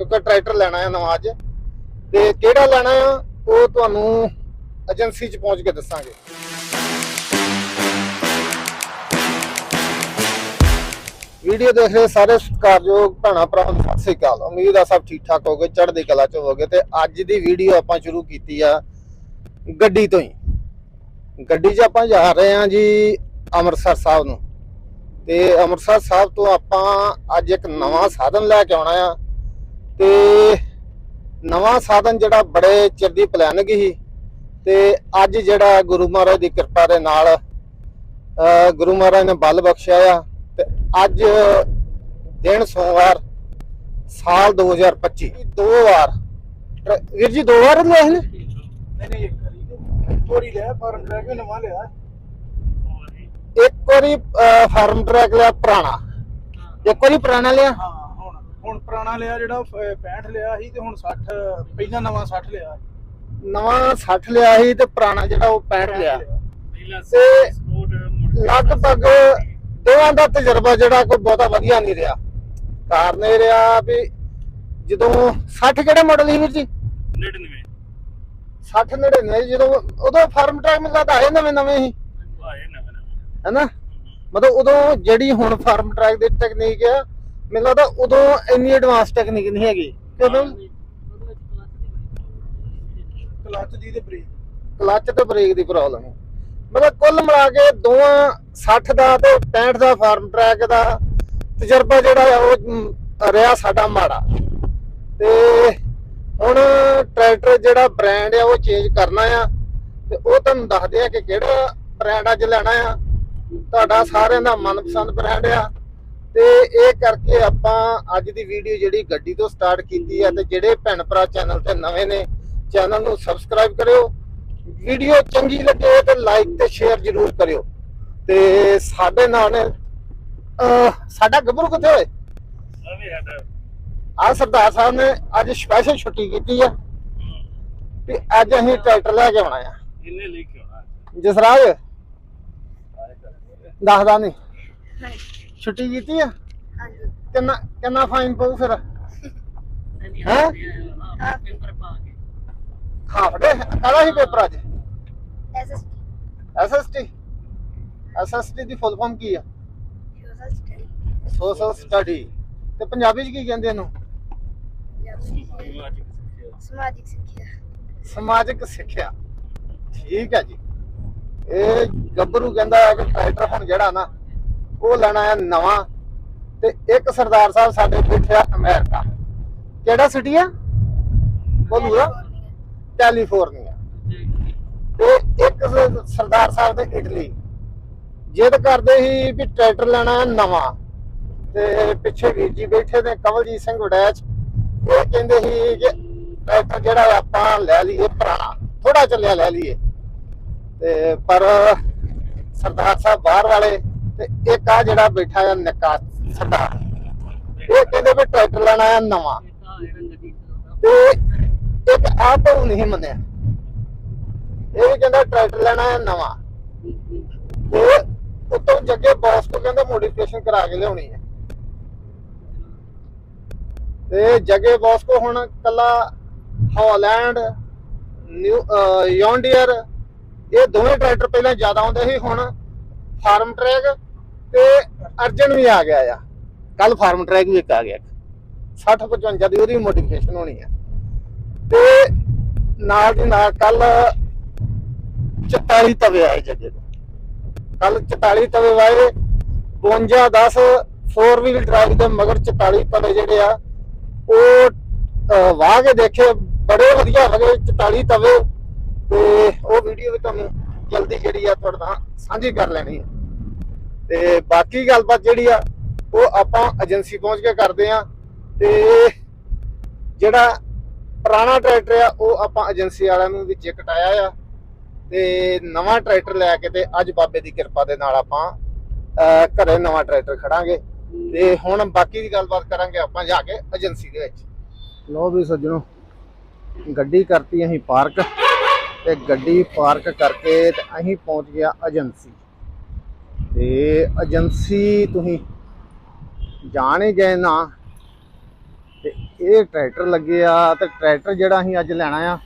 ਕਿਉਂਕਿ ਟਰੈਕਟਰ ਲੈਣਾ ਹੈ ਨਵਾਂ ਅੱਜ। ਤੇ ਕਿਹੜਾ ਲੈਣਾ ਆ, ਉਹ ਤੁਹਾਨੂੰ ਏਜੰਸੀ 'ਚ ਪਹੁੰਚ ਕੇ ਦੱਸਾਂਗੇ। ਵੀਡੀਓ ਦੇਖ ਰਹੇ ਸਾਰੇ ਸਤਿਕਾਰਯੋਗ ਭੈਣਾਂ, ਭਰਾਵਾਂ ਨੂੰ ਸਤਿ ਸ੍ਰੀ ਅਕਾਲ। ਉਮੀਦ ਆ ਸਭ ਠੀਕ ਠਾਕ ਹੋਗੇ ਚੜ੍ਹਦੀ ਕਲਾ 'ਚ ਹੋਗੇ ਤੇ ਅੱਜ ਦੀ ਵੀਡੀਓ ਆਪਾਂ ਸ਼ੁਰੂ ਕੀਤੀ ਆ ਗੱਡੀ ਤੋਂ ਹੀ। ਗੱਡੀ 'ਚ ਆਪਾਂ ਜਾ ਰਹੇ ਹਾਂ ਜੀ ਅੰਮ੍ਰਿਤਸਰ ਸਾਹਿਬ ਨੂੰ। ਤੇ ਅੰਮ੍ਰਿਤਸਰ ਸਾਹਿਬ ਤੋਂ ਆਪਾਂ ਅੱਜ ਇੱਕ ਨਵਾਂ ਸਾਧਨ ਲੈ ਕੇ ਆਉਣਾ ਆ। ਤੇ ਨਵਾਂ ਸਾਧਨ ਜਿਹੜਾ ਬੜੇ ਚਿਰ ਦੀ ਪਲਾਨਿੰਗ ਸੀ ਤੇ ਅੱਜ ਜਿਹੜਾ ਗੁਰੂ ਮਹਾਰਾਜ ਦੀ ਕਿਰਪਾ ਦੇ ਨਾਲ ਗੁਰੂ ਮਹਾਰਾਜ ਨੇ ਬਲ ਬਖਸ਼ਿਆ ਆ ਤੇ ਅੱਜ ਦਿਨ ਸੋਮਵਾਰ ਸਾਲ 2025 ਦੋ ਵਾਰ। ਵੀਰ ਜੀ ਦੋ ਵਾਰ ਨਹੀਂ ਨਹੀਂ ਇੱਕ ਵਾਰੀ ਥੋੜੀ ਲਿਆ ਫਾਰਮ ਟਰੈਕ ਵੀ ਨਵਾਂ ਲਿਆ। ਇੱਕ ਵਾਰੀ ਫਾਰਮ ਟਰੈਕ ਲਿਆ ਪੁਰਾਣਾ। ਇੱਕ ਵਾਰੀ ਪੁਰਾਣਾ ਲਿਆ? ਹਾਂ। ਹੁਣ ਪੁਰਾਣਾ ਲਿਆ ਜਿਹੜਾ ਉਹ ਫ- 65 ਲਿਆ ਸੀ ਤੇ ਹੁਣ 60 ਪਹਿਲਾਂ ਨਵਾਂ 60 ਲਿਆ ਨਵਾਂ 60 ਲਿਆ ਸੀ ਤੇ ਪੁਰਾਣਾ ਜਿਹੜਾ ਉਹ 65 ਲਿਆ। ਤੇ ਲਗਭਗ ਦੋਵਾਂ ਦਾ ਤਜਰਬਾ ਜਿਹੜਾ ਕੋਈ ਬਹੁਤਾ ਵਧੀਆ ਨਹੀਂ ਰਿਹਾ। ਕਾਰਨ ਇਹ ਰਿਹਾ ਵੀ ਜਦੋਂ 60 ਕਿਹੜੇ ਮਾਡਲ ਸੀ ਵੀਰ ਜੀ? 60 99 ਜਦੋਂ ਉਦੋਂ ਫਾਰਮ ਟਰੈਕ ਮਿਲਦਾ ਤਾਂ ਆਏ ਨਵੇਂ ਨਵੇਂ ਸੀ ਹੈਨਾ? ਮਤਲਬ ਉਦੋਂ ਜਿਹੜੀ ਹੁਣ ਫਾਰਮ ਟਰੈਕ ਦੀ ਟੈਕਨੀਕ ਆ ਮੈਨੂੰ ਲੱਗਦਾ ਉਦੋਂ ਇੰਨੀ ਐਡਵਾਂਸ ਟੈਕਨੀਕ ਨਹੀਂ ਹੈਗੀ। ਕਿਉਂਕਿ ਕਲੱਚ ਦੀ ਤੇ ਬ੍ਰੇਕ। ਕਲੱਚ ਤੇ ਬ੍ਰੇਕ ਦੀ ਪ੍ਰੋਬਲਮ ਹੈ ਮਤਲਬ ਕੁੱਲ ਮਿਲਾ ਕੇ ਦੋਵਾਂ 60 ਦਾ ਤੇ 65 ਦਾ ਫਾਰਮ ਟਰੈਕ ਦਾ ਤਜਰਬਾ ਜਿਹੜਾ ਆ ਉਹ ਰਿਹਾ ਸਾਡਾ ਮਾੜਾ। ਤੇ ਹੁਣ ਟਰੈਕਟਰ ਜਿਹੜਾ ਬ੍ਰਾਂਡ ਆ ਉਹ ਚੇਂਜ ਕਰਨਾ ਆ। ਤੇ ਉਹ ਤੁਹਾਨੂੰ ਦੱਸਦੇ ਆ ਕਿ ਕਿਹੜਾ ਬ੍ਰਾਂਡ ਅੱਜ ਲੈਣਾ ਆ। ਤੁਹਾਡਾ ਸਾਰਿਆਂ ਦਾ ਮਨਪਸੰਦ ਬ੍ਰਾਂਡ ਆ। ਤੇ ਇਹ ਕਰਕੇ ਆਪਾਂ ਅੱਜ ਦੀ ਵੀਡੀਓ ਜਿਹੜੀ ਗੱਡੀ ਤੋਂ ਸਟਾਰਟ ਕੀਤੀ ਆ ਤੇ ਜਿਹੜੇ ਭੈਣ ਭਰਾ ਚੈਨਲ ਤੇ ਨਵੇਂ ਨੇ ਚੈਨਲ ਨੂੰ ਸਬਸਕ੍ਰਾਈਬ ਕਰਿਓ। ਵੀਡੀਓ ਚੰਗੀ ਲੱਗੇ ਤੇ ਲਾਈਕ ਤੇ ਸ਼ੇਅਰ ਜ਼ਰੂਰ ਕਰਿਓ। ਤੇ ਸਾਡੇ ਨਾਲ ਸਾਡਾ ਗੱਭਰੂ ਕਿੱਥੇ ਹੋਏ? ਆ ਸਰਦਾਰ ਸਾਹਿਬ ਨੇ ਅੱਜ ਸਪੈਸ਼ਲ ਛੁੱਟੀ ਕੀਤੀ ਆ। ਤੇ ਅੱਜ ਅਸੀਂ ਟਰੈਕਟਰ ਲੈ ਕੇ ਆਉਣਾ ਆ। ਜਸਰਾਜ ਦੱਸਦਾ ਨਹੀਂ ਛੁੱਟੀ ਕੀਤੀ ਆ? ਕਿੰਨਾ ਕਿੰਨਾ ਫਾਈਨ ਪਊ ਫਿਰ? ਹੈਂ? ਹਾਫ ਡੇ ਕਾਹਦਾ ਸੀ ਪੇਪਰ ਅੱਜ? ਐਸਐਸਟੀ ਐਸਐਸਟੀ ਦੀ ਫੁੱਲ ਫਾਰਮ ਕੀ ਆ? Social study. ਤੇ ਪੰਜਾਬੀ ਚ ਕੀ ਕਹਿੰਦੇ ਇਹਨੂੰ? ਸਮਾਜਿਕ ਸਿੱਖਿਆ। ਸਮਾਜਿਕ ਸਿੱਖਿਆ। ਠੀਕ ਹੈ ਜੀ। ਇਹ ਗੱਭਰੂ ਕਹਿੰਦਾ ਹੈ ਕਿ ਟਰੈਕਟਰ ਹੁਣ ਜਿਹੜਾ ਨਾ ਉਹ ਲੈਣਾ ਆ ਨਵਾਂ ਤੇ ਇੱਕ ਸਰਦਾਰ ਸਾਹਿਬ ਸਾਡੇ ਬੈਠੇ ਆ ਅਮਰੀਕਾ। ਕਿਹੜਾ ਸਿਟੀ ਆ? ਬੋਲੂਗਾ? ਕੈਲੀਫੋਰਨੀਆ ਤੇ ਇੱਕ ਸਰਦਾਰ ਸਾਹਿਬ ਦੇ ਇਟਲੀ। ਜਿੱਦ ਕਰਦੇ ਸੀ ਵੀ ਟਰੈਕਟਰ ਲੈਣਾ ਨਵਾਂ। ਤੇ ਪਿੱਛੇ ਵੀਰ ਜੀ ਬੈਠੇ ਨੇ ਕਵਲਜੀਤ ਸਿੰਘ ਵੜੈਚ ਇਹ ਕਹਿੰਦੇ ਸੀ ਕਿ ਟਰੈਕਟਰ ਜਿਹੜਾ ਆਪਾਂ ਲੈ ਲਈਏ ਪੁਰਾਣਾ। ਥੋੜਾ ਚੱਲਿਆ ਲੈ ਲਈਏ। ਤੇ ਪਰ ਸਰਦਾਰ ਸਾਹਿਬ ਬਾਹਰ ਵਾਲੇ ਤੇ ਇੱਕ ਆ ਜਿਹੜਾ ਬੈਠਾ ਆ ਨਿੱਕਾ ਸਰਦਾਰ ਇਹ ਕਹਿੰਦੇ ਵੀ ਟਰੈਕਟਰ ਲੈਣਾ ਹੈ ਨਵਾਂ। ਤੇ ਇੱਕ ਆਪ ਉਹ ਨਹੀਂ ਮੰਨਿਆ। ਇਹ ਵੀ ਕਹਿੰਦਾ ਟਰੈਕਟਰ ਲੈਣਾ ਹੈ ਨਵਾਂ। ਤੇ ਉਤੋਂ ਜੱਗੇ ਬੌਸ ਤੋਂ ਕਹਿੰਦਾ ਮੋਡੀਫਿਕੇਸ਼ਨ ਕਰਾ ਕੇ ਲਿਆਉਣੀ ਹੈ ਤੇ ਜੱਗੇ ਬੌਸ ਕੋ ਹੁਣ ਕੱਲਾ ਹਾਲੈਂਡ, ਨਿਊ ਯੌਂਡੀਅਰ, ਇਹ ਦੋਵੇਂ ਟਰੈਕਟਰ ਪਹਿਲਾਂ ਜ਼ਿਆਦਾ ਆਉਂਦੇ ਸੀ, ਹੁਣ ਫਾਰਮ ਟਰੈਕ ਤੇ ਅਰਜਨ ਵੀ ਆ ਗਿਆ ਆ। ਕੱਲ ਫਾਰਮ ਟਰੈਕ ਵੀ ਇੱਕ ਆ ਗਿਆ। 60 55 ਦੀ ਉਹਦੀ ਮੋਡੀਫਿਕੇਸ਼ਨ ਹੋਣੀ ਹੈ ਤੇ ਨਾਲ ਦੀ ਨਾਲ ਕੱਲ 44 ਤਵੇ ਆਏ ਜੱਗੇ ਤੋਂ ਕੱਲ 44 ਤਵੇ ਵਾਏ 52 10 4 ਵੀਲ ਡਰਾਈਵ ਦੇ ਮਗਰ 44 ਤਵੇ ਜਿਹੜੇ ਆ, ਉਹ ਵਾਹ ਕੇ ਦੇਖੇ, ਬੜੇ ਵਧੀਆ ਲਗੇ 44 ਤਵੇ। ਤੇ ਉਹ ਵੀਡੀਓ ਵੀ ਤੁਹਾਨੂੰ ਜਲਦੀ ਜਿਹੜੀ ਆ ਤੁਹਾਡੇ ਨਾਲ ਸਾਂਝੀ ਕਰ ਲੈਣੀ ਹੈ ਤੇ ਬਾਕੀ ਗੱਲਬਾਤ ਜਿਹੜੀ ਆ ਉਹ ਆਪਾਂ ਏਜੰਸੀ ਪਹੁੰਚ ਕੇ ਕਰਦੇ ਆ। ਤੇ ਜਿਹੜਾ ਪੁਰਾਣਾ ਟਰੈਕਟਰ ਆ ਉਹ ਆਪਾਂ ਏਜੰਸੀ ਵਾਲਿਆਂ ਨੂੰ ਵਿੱਚ ਕਟਾਇਆ ਆ। ਤੇ ਨਵਾਂ ਟਰੈਕਟਰ ਲੈ ਕੇ ਤੇ ਅੱਜ ਬਾਬੇ ਦੀ ਕਿਰਪਾ ਦੇ ਨਾਲ ਆਪਾਂ ਅਹ, ਘਰੇ ਨਵਾਂ ਟਰੈਕਟਰ ਖੜਾਂਗੇ। ਤੇ ਹੁਣ ਬਾਕੀ ਦੀ ਗੱਲਬਾਤ ਕਰਾਂਗੇ ਆਪਾਂ ਜਾ ਕੇ ਏਜੰਸੀ ਦੇ ਵਿੱਚ। ਲੋ ਵੀ ਸੱਜਣੋ ਗੱਡੀ ਕਰਤੀ ਅਸੀਂ ਪਾਰਕ ਤੇ ਗੱਡੀ ਪਾਰਕ ਕਰਕੇ ਤੇ ਅਸੀਂ ਪਹੁੰਚ ਗਿਆ ਏਜੰਸੀ ਤੇ ਏਜੰਸੀ ਤੁਸੀਂ ਜਾਣੇ ਗਏ ਨਾ, ਤੇ ਇਹ ਟਰੈਕਟਰ ਲੱਗੇ ਆ ਤੇ ਟਰੈਕਟਰ ਜਿਹੜਾ ਅਸੀਂ ਅੱਜ ਲੈਣਾ ਆ,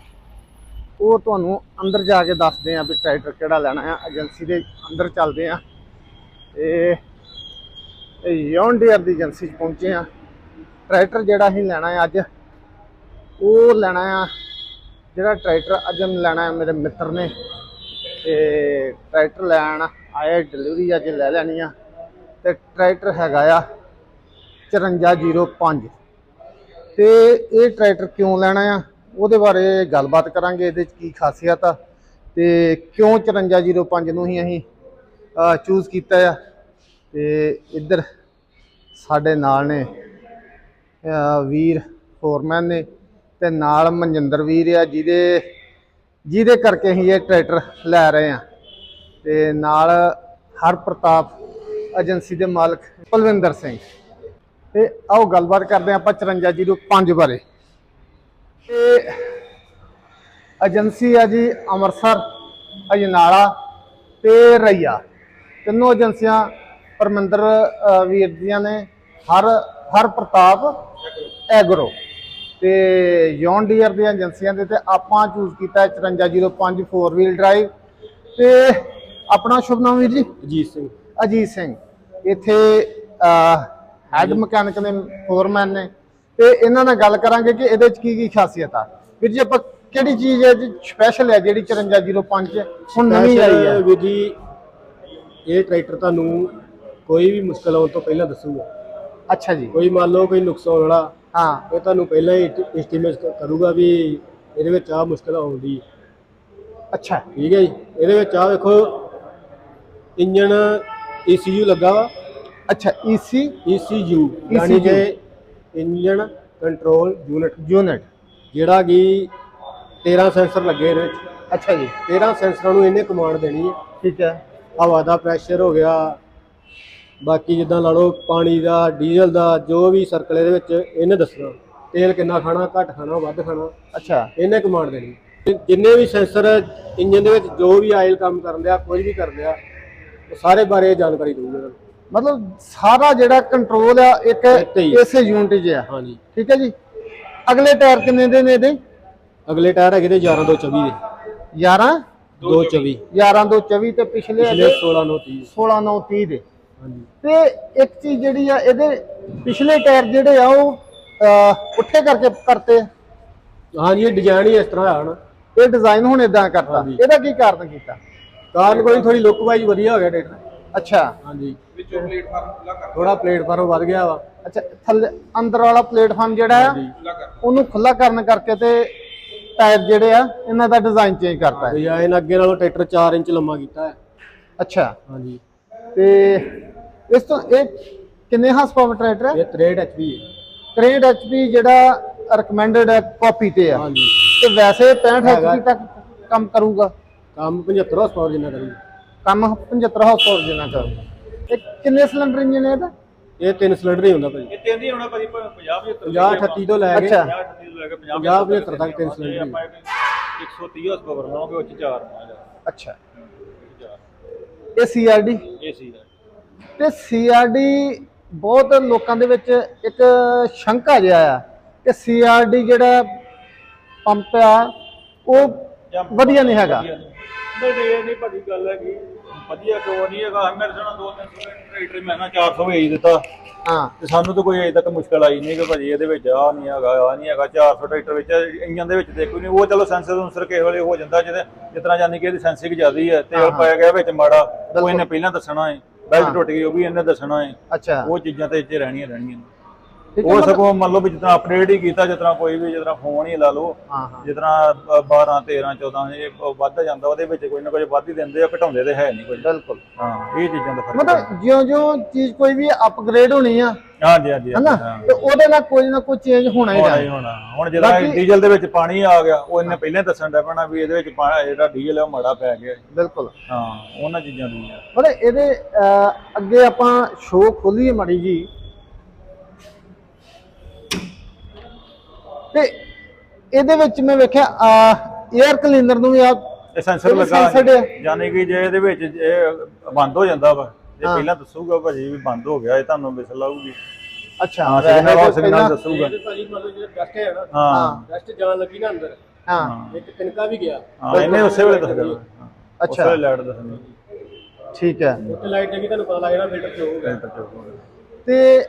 ਉਹ ਤੁਹਾਨੂੰ ਅੰਦਰ ਜਾ ਕੇ ਦੱਸਦੇ ਆ ਵੀ ਟਰੈਕਟਰ ਕਿਹੜਾ ਲੈਣਾ ਆ। ਏਜੰਸੀ ਦੇ ਅੰਦਰ ਚੱਲਦੇ ਆ ਇਹ ਇਹ ਯੌਨ ਦੀ ਏਜੰਸੀ 'ਚ ਪਹੁੰਚੇ ਆ। ਟਰੈਕਟਰ ਜਿਹੜਾ ਅਸੀਂ ਲੈਣਾ ਆ ਅੱਜ, ਉਹ ਲੈਣਾ ਆ, ਜਿਹੜਾ ਟਰੈਕਟਰ ਅੱਜ ਲੈਣਾ ਆ ਮੇਰੇ ਮਿੱਤਰ ਨੇ, ਤੇ ਟਰੈਕਟਰ ਲੈਣ ਆਇਆ ਡਿਲੀਵਰੀ ਅੱਜ ਲੈ ਲੈਣੀ ਆ। ਤੇ ਟਰੈਕਟਰ ਹੈਗਾ ਆ 5405 ਤੇ ਇਹ ਟਰੈਕਟਰ ਕਿਉਂ ਲੈਣਾ ਆ? ਉਹਦੇ ਬਾਰੇ ਗੱਲਬਾਤ ਕਰਾਂਗੇ, ਇਹਦੇ ਚ ਕੀ ਖਾਸੀਅਤ ਆ। ਤੇ ਕਿਉਂ 5405 ਨੂੰ ਹੀ ਅਸੀਂ ਚੂਜ਼ ਕੀਤਾ ਆ? ਤੇ ਇੱਧਰ ਸਾਡੇ ਨਾਲ ਨੇ ਵੀਰ ਫੋਰਮੈਨ ਨੇ ਤੇ ਨਾਲ ਮਨਜਿੰਦਰ ਵੀਰ ਆ, ਜਿਹਦੇ ਜਿਹਦੇ ਕਰਕੇ ਅਸੀਂ ਇਹ ਟਰੈਕਟਰ ਲੈ ਰਹੇ ਆ। ਤੇ ਨਾਲ ਹਰ ਪ੍ਰਤਾਪ ਏਜੰਸੀ ਦੇ ਮਾਲਕ ਪਲਵਿੰਦਰ ਸਿੰਘ। ਤੇ ਆਓ ਗੱਲਬਾਤ ਕਰਦੇ ਹਾਂ ਆਪਾਂ 5405 ਬਾਰੇ। ਤੇ ਏਜੰਸੀ ਆ ਜੀ ਅੰਮ੍ਰਿਤਸਰ, ਅਜਨਾਲਾ ਤੇ ਰਈਆ। ਤਿੰਨੋਂ ਏਜੰਸੀਆਂ ਪਰਮਿੰਦਰ ਵੀਰ ਦੀਆਂ ਨੇ ਹਰ ਹਰ ਪ੍ਰਤਾਪ ਐਗਰੋ। ਤੇ ਯੌਨ ਡੀਅਰ ਦੀਆਂ ਏਜੰਸੀਆਂ ਦੇ ਤੇ ਆਪਾਂ ਚੂਜ਼ ਕੀਤਾ 5405 4 ਵੀਲ ਡਰਾਈਵ ਤੇ ਆਪਣਾ ਸ਼ੁਭ ਨਾਮ ਵੀਰ ਜੀ? ਅਜੀਤ ਸਿੰਘ। ਅਜੀਤ ਸਿੰਘ। ਇੱਥੇ ਹੈਡ ਮਕੈਨਿਕ ਨੇ ਫੋਰਮੈਨ ਨੇ। ਤੇ ਇਹਨਾਂ ਨਾਲ ਗੱਲ ਕਰਾਂਗੇ ਕਿ ਇਹਦੇ ਚ ਕੀ ਕੀ ਖਾਸੀਅਤ ਆ। ਵੀਰ ਜੀ ਆਪਾਂ ਕਿਹੜੀ ਚੀਜ਼ ਹੈ ਜੀ ਸਪੈਸ਼ਲ ਹੈ ਜਿਹੜੀ 5405 ਹੁਣ ਨਵੀਂ ਆਈ ਹੈ। ਵੀਰ ਜੀ ਇਹ ਟਰੈਕਟਰ ਤੁਹਾਨੂੰ ਕੋਈ ਵੀ ਮੁਸ਼ਕਲ ਆਉਣ ਤੋਂ ਪਹਿਲਾਂ ਦੱਸੂਗਾ। ਅੱਛਾ ਜੀ। ਕੋਈ ਮੰਨ ਲਓ ਕੋਈ ਨੁਕਸਾਨ ਵਾਲਾ ਹਾਂ। ਇਹ ਤੁਹਾਨੂੰ ਪਹਿਲਾਂ ਹੀ ਐਸਟੀਮੇਟ ਕਰੂਗਾ ਵੀ ਇਹਦੇ ਵਿੱਚ ਆ ਮੁਸ਼ਕਲ ਆਉਂਦੀ। ਅੱਛਾ। ਠੀਕ ਹੈ ਜੀ? ਇਹਦੇ ਵਿੱਚ ਆ ਵੇਖੋ ਇੰਜਨ ECU ਲੱਗਾ ਵਾ। ਅੱਛਾ ਈਸੀ ECU ਯਾਨੀ ਕਿ ਇੰਜਨ ਕੰਟਰੋਲ ਯੂਨਿਟ। ਯੂਨਿਟ। ਜਿਹੜਾ ਕਿ 13 ਸੈਂਸਰ ਲੱਗੇ ਇਹਦੇ ਵਿੱਚ। ਅੱਛਾ ਜੀ। 13 ਸੈਂਸਰਾਂ ਨੂੰ ਇਹਨੇ ਕਮਾਂਡ ਦੇਣੀ ਹੈ ਠੀਕ ਹੈ। ਹਵਾ ਦਾ ਪ੍ਰੈਸ਼ਰ ਹੋ ਗਿਆ। ਬਾਕੀ ਜਿੱਦਾਂ ਲਾ ਲਓ ਪਾਣੀ ਦਾ ਡੀਜ਼ਲ ਦਾ ਜੋ ਵੀ ਸਰਕਲ ਇਹਦੇ ਵਿੱਚ ਇਹਨੇ ਦੱਸਣਾ। ਤੇਲ ਕਿੰਨਾ ਖਾਣਾ ਘੱਟ ਖਾਣਾ ਵੱਧ ਖਾਣਾ। ਅੱਛਾ। ਇਹਨੇ ਕਮਾਂਡ ਦੇਣੀ। ਜਿੰਨੇ ਵੀ ਸੈਂਸਰ ਇੰਜਨ ਦੇ ਵਿੱਚ ਜੋ ਵੀ ਆਇਲ ਕੰਮ ਕਰਨ ਆ ਕੁਝ ਵੀ ਕਰਦੇ ਆ ਉਹ ਸਾਰੇ ਬਾਰੇ ਜਾਣਕਾਰੀ ਦਊਗਾ। ਨੂੰ। ਮਤਲਬ ਸਾਰਾ ਜਿਹੜਾ ਕੰਟਰੋਲ ਆ ਇੱਕ ਹੀ। ਇਸੇ ਯੂਨਿਟ 'ਚ ਆ। ਹਾਂਜੀ। ਠੀਕ ਹੈ ਜੀ? ਅਗਲੇ ਟਾਇਰ ਕਿੰਨੇ ਦੇ ਨੇ ਇਹਦੇ? ਅਗਲੇ ਟਾਇਰ ਹੈਗੇ ਤੇ 11 ਤੋਂ 24 ਦੇ। 11 224 11 ਤੋਂ 24 ਤੇ ਪਿਛਲੇ ਪਿਛਲੇ ਹੈਗੇ 16 ਨੂੰ 30 16 9 30 ਦੇ। ਹਾਂਜੀ। ਤੇ ਇੱਕ ਚੀਜ਼ ਜਿਹੜੀ ਆ ਇਹਦੇ ਪਿਛਲੇ ਟਾਇਰ ਜਿਹੜੇ ਆ ਉਹ ਅਹ, ਪੁੱਠੇ ਕਰਕੇ ਕਰਤੇ ਆ। ਹਾਂਜੀ ਇਹ ਡਿਜ਼ਾਈਨ ਹੀ ਇਸ ਤਰ੍ਹਾਂ ਆ ਨਾ। ਇਹ ਡਿਜ਼ਾਈਨ ਹੁਣ ਇਦਾਂ ਕਰਤਾ। ਹਾਂਜੀ। ਇਹਦਾ ਕੀ ਕਾਰਨ ਕੀਤਾ? ਕਾਰਨ ਕੋਈ ਥੋੜੀ ਲੁੱਕ ਵਾਈਜ਼ ਵਧੀਆ ਹੋ ਗਿਆ ਟਰੈਕਟਰ ਅੱਛਾ। ਹਾਂਜੀ। ਵਿੱਚੋਂ ਪਲੇਟਫਾਰਮ ਖੁੱਲਾ ਕਰ ਥੋੜਾ ਪਲੇਟਫਾਰਮ ਵੱਧ ਗਿਆ ਵਾ। ਅੱਛਾ ਥੱਲੇ ਅੰਦਰ ਵਾਲਾ ਪਲੇਟਫਾਰਮ ਜਿਹੜਾ ਆ ਉਹਨੂੰ ਖੁੱਲਾ ਕਰਨ ਕਰਕੇ ਤੇ ਟਾਇਰ ਜਿਹੜੇ ਆ ਇਹਨਾਂ ਦਾ ਡਿਜ਼ਾਈਨ ਚੇਂਜ ਕਰਤਾ ਹੈ ਡਿਜ਼ਾਈਨ ਅੱਗੇ ਨਾਲੋਂ ਟਰੈਕਟਰ 4 ਇੰਚ ਲੰਮਾ ਕੀਤਾ ਹੈ। ਅੱਛਾ। ਹਾਂਜੀ। ਤੇ ਇਸ ਤੋਂ ਇਹ ਕਿੰਨੇ ਹਾਰਸ ਪਾਵਰ ਟਰੈਕਟਰ ਹੈ ਇਹ 63 HP ਹੈ। 63 HP ਜਿਹੜਾ ਰეკਮੈਂਡਡ ਹੈ ਕਾਪੀ ਤੇ ਆ। ਹਾਂਜੀ। ਤੇ ਵੈਸੇ 65 ਹੈਗਾ। HP ਤੱਕ ਕੰਮ ਕਰੂਗਾ। ਕੰਮ 75 ਹਾਰਸ ਪਾਵਰ ਜਿੰਨਾ ਕਰੀ ਕੰਮ 75 ਹਾਰਸ ਪਾਵਰ ਜਿੰਨਾ ਕਰੂਗਾ ਇਹ ਕਿੰਨੇ ਸਿਲੰਡਰ ਇੰਜਨ ਹੈ ਇਹਦਾ? ਇਹ ਤਿੰਨ ਸਿਲੰਡਰ ਹੀ ਹੁੰਦਾ ਭਾਜੀ। ਇਹ ਤਿੰਨ ਹੀ ਹੋਣਾ ਭਾਜੀ 50 50 38 ਤੋਂ ਲੈ ਕੇ ਅੱਛਾ 50 ਤੋਂ ਲੈ ਕੇ 50 50 75 ਤੱਕ ਤਿੰਨ ਸਿਲੰਡਰ ਆਪਾਂ 130 ਹਾਰਸ ਪਾਵਰ ਲਾਉਂਗੇ ਉਹ ਚ ਚਾਰ ਅੱਛਾ। ਇਹ ਸੀਆਰਡੀ ਏਸੀ ਦਾ ਤੇ ਸੀਆਰਡੀ ਬਹੁਤ ਲੋਕਾਂ ਦੇ ਵਿੱਚ ਇੱਕ ਸ਼ੰਕਾ ਜਿਹਾ ਆ। ਕਿ ਸੀਆਰਡੀ ਜਿਹੜਾ ਪੰਪ ਆ ਉਹ ਵਧੀਆ ਨਹੀਂ ਹੈਗਾ। ਨਹੀਂ। ਨਹੀਂ ਇਹ ਨਹੀਂ ਭਾਜੀ ਗੱਲ ਹੈਗੀ। ਵਧੀਆ ਕਿਉਂ ਨਹੀਂ ਹੈਗਾ? ਮੇਰੇ ਸਾਨਾ ਦੋ ਤਿੰਨ ਸੌ ਟਰੈਕਟਰ ਮੈਂ ਨਾ 400 ਵੇਚ ਦਿੱਤਾ। ਹਾਂ। ਤੇ ਸਾਨੂੰ ਤਾਂ ਕੋਈ ਅਜੇ ਤੱਕ ਮੁਸ਼ਕਲ ਆਈ ਨਹੀਂ ਕਿ ਭਾਜੀ ਇਹਦੇ ਵਿੱਚ ਆ ਨਹੀਂ ਹੈਗਾ ਆ ਨਹੀਂ ਹੈਗਾ। 400 ਟਰੈਕਟਰ ਵਿੱਚ ਇੰਜਨ ਦੇ ਵਿੱਚ ਦੇਖੋ ਨਹੀਂ ਉਹ ਚਲੋ ਸੈਂਸਰ ਅਨਸਰ ਕਿਸੇ ਵੇਲੇ ਹੋ ਜਾਂਦਾ ਜਿਹਦੇ ਜਿਤਨਾ ਜਾਨੀ ਕਿ ਇਹਦੀ ਸੈਂਸਿੰਗ ਜ਼ਿਆਦੀ ਹੈ। ਤੇਲ ਪਾਇਆ ਗਿਆ ਵਿੱਚ ਮਾੜਾ ਉਹ ਇਹਨੇ ਪਹਿਲਾਂ ਦੱਸਣਾ ਹੈ। ਬੈਲਟ ਟੁੱਟ ਗਈ ਉਹ ਵੀ ਇਹਨੇ ਦੱਸਣਾ ਹੈ। ਅੱਛਾ। ਉਹ ਚੀਜ਼ਾਂ ਤੇ ਇੱਥੇ ਰਹਿਣੀਆਂ ਰਹਿਣੀਆਂ ਉਹ ਸਗੋਂ ਮੰਨ ਲਓ ਵੀ ਜਿਤਨਾ ਅਪਡੇਟ ਹੀ ਕੀਤਾ ਜਿਤਨਾ ਕੋਈ ਵੀ ਜਿਤਨਾ ਫੋਨ ਹੀ ਲਾ ਲਓ ਜਿਤਨਾ 12 13 14 ਇਹ ਵੱਧ ਜਾਂਦਾ ਉਹਦੇ ਵਿੱਚ ਕੋਈ ਨਾ ਕੋਈ ਵੱਧ ਹੀ ਦਿੰਦੇ ਆ ਘਟਾਉਂਦੇ ਤੇ ਹੈ ਨਹੀਂ ਕੋਈ। ਬਿਲਕੁਲ। ਹਾਂ ਇਹ ਚੀਜ਼ਾਂ ਦਾ ਫ਼ਰਕ ਮਤਲਬ ਜਿਉਂ-ਜਿਉਂ ਚੀਜ਼ ਕੋਈ ਵੀ ਅਪਗ੍ਰੇਡ ਹੋਣੀ ਆ ਹਾਂਜੀ ਹਾਂਜੀ ਹਨਾ? ਹਾਂ। ਤੇ ਉਹਦੇ ਨਾਲ ਕੋਈ ਨਾ ਕੋਈ ਚੇਂਜ ਹੋਣਾ ਹੀ ਜਾਣਾ ਹੋਣਾ। ਜਿਹੜਾ ਡੀਜ਼ਲ ਦੇ ਵਿੱਚ ਪਾਣੀ ਆ ਗਿਆ ਉਹ ਇਹਨੇ ਪਹਿਲਾਂ ਦੱਸਣ ਦਾ ਪੈਣਾ ਵੀ ਇਹਦੇ ਵਿੱਚ ਜਿਹੜਾ ਡੀਜ਼ਲ ਹੈ ਉਹ ਮਾੜਾ ਪੈ ਗਿਆ। ਬਿਲਕੁਲ। ਹਾਂ ਉਹਨਾਂ ਚੀਜ਼ਾਂ ਦੀ ਮਤਲਬ ਇਹਦੇ ਅੱਗੇ ਆਪਾਂ ਸ਼ੋਅ ਖੋਲੀਏ ਮਾੜੀ ਜੀ ਤੇ ਇਹਦੇ ਵਿੱਚ ਮੈਂ ਵੇਖਿਆ 에ਅਰ ਕਲੀਨਰ ਨੂੰ ਵੀ ਆ ਇਹ ਸੈਂਸਰ ਇਹ ਲੱਗਾ ਹੈ। ਯਾਨੀ ਕਿ ਜੇ ਇਹਦੇ ਵਿੱਚ ਇਹ ਬੰਦ ਹੋ ਜਾਂਦਾ ਵਾ ਜੇ ਪਹਿਲਾਂ ਦੱਸੂਗਾ ਭਾਜੀ ਵੀ ਬੰਦ ਹੋ ਗਿਆ ਇਹ ਤੁਹਾਨੂੰ ਮਿਸਲ ਆਊਗੀ। ਅੱਛਾ ਹਾਂ ਸਿਗਨਲ ਤਾਂ ਸਿਗਨਲ ਦੱਸੂਗਾ। ਇਹ ਭਾਜੀ ਮੰਨ ਲਓ ਜਿਹੜਾ ਡਸਟ ਹੈ ਨਾ ਹਾਂ। ਡਸਟ ਜਾਣ ਲੱਗੀ ਨਾ ਅੰਦਰ ਹਾਂ। ਇੱਕ ਤਿਨਕਾ ਵੀ ਗਿਆ। ਹਾਂ ਇਹਨੇ ਉਸੇ ਵੇਲੇ ਦੱਸ ਦੇਣਾ। ਹਾਂ। ਅੱਛਾ। ਉਸੇ ਲਾਈਟ ਦੱਸਣੀ ਠੀਕ ਹੈ। ਉੱਤੇ ਲਾਈਟ ਲੱਗੀ ਤੁਹਾਨੂੰ ਪਤਾ ਲੱਗ ਜਾਣਾ ਫਿਲਟਰ ਚ ਹੋਊਗਾ। ਤੇ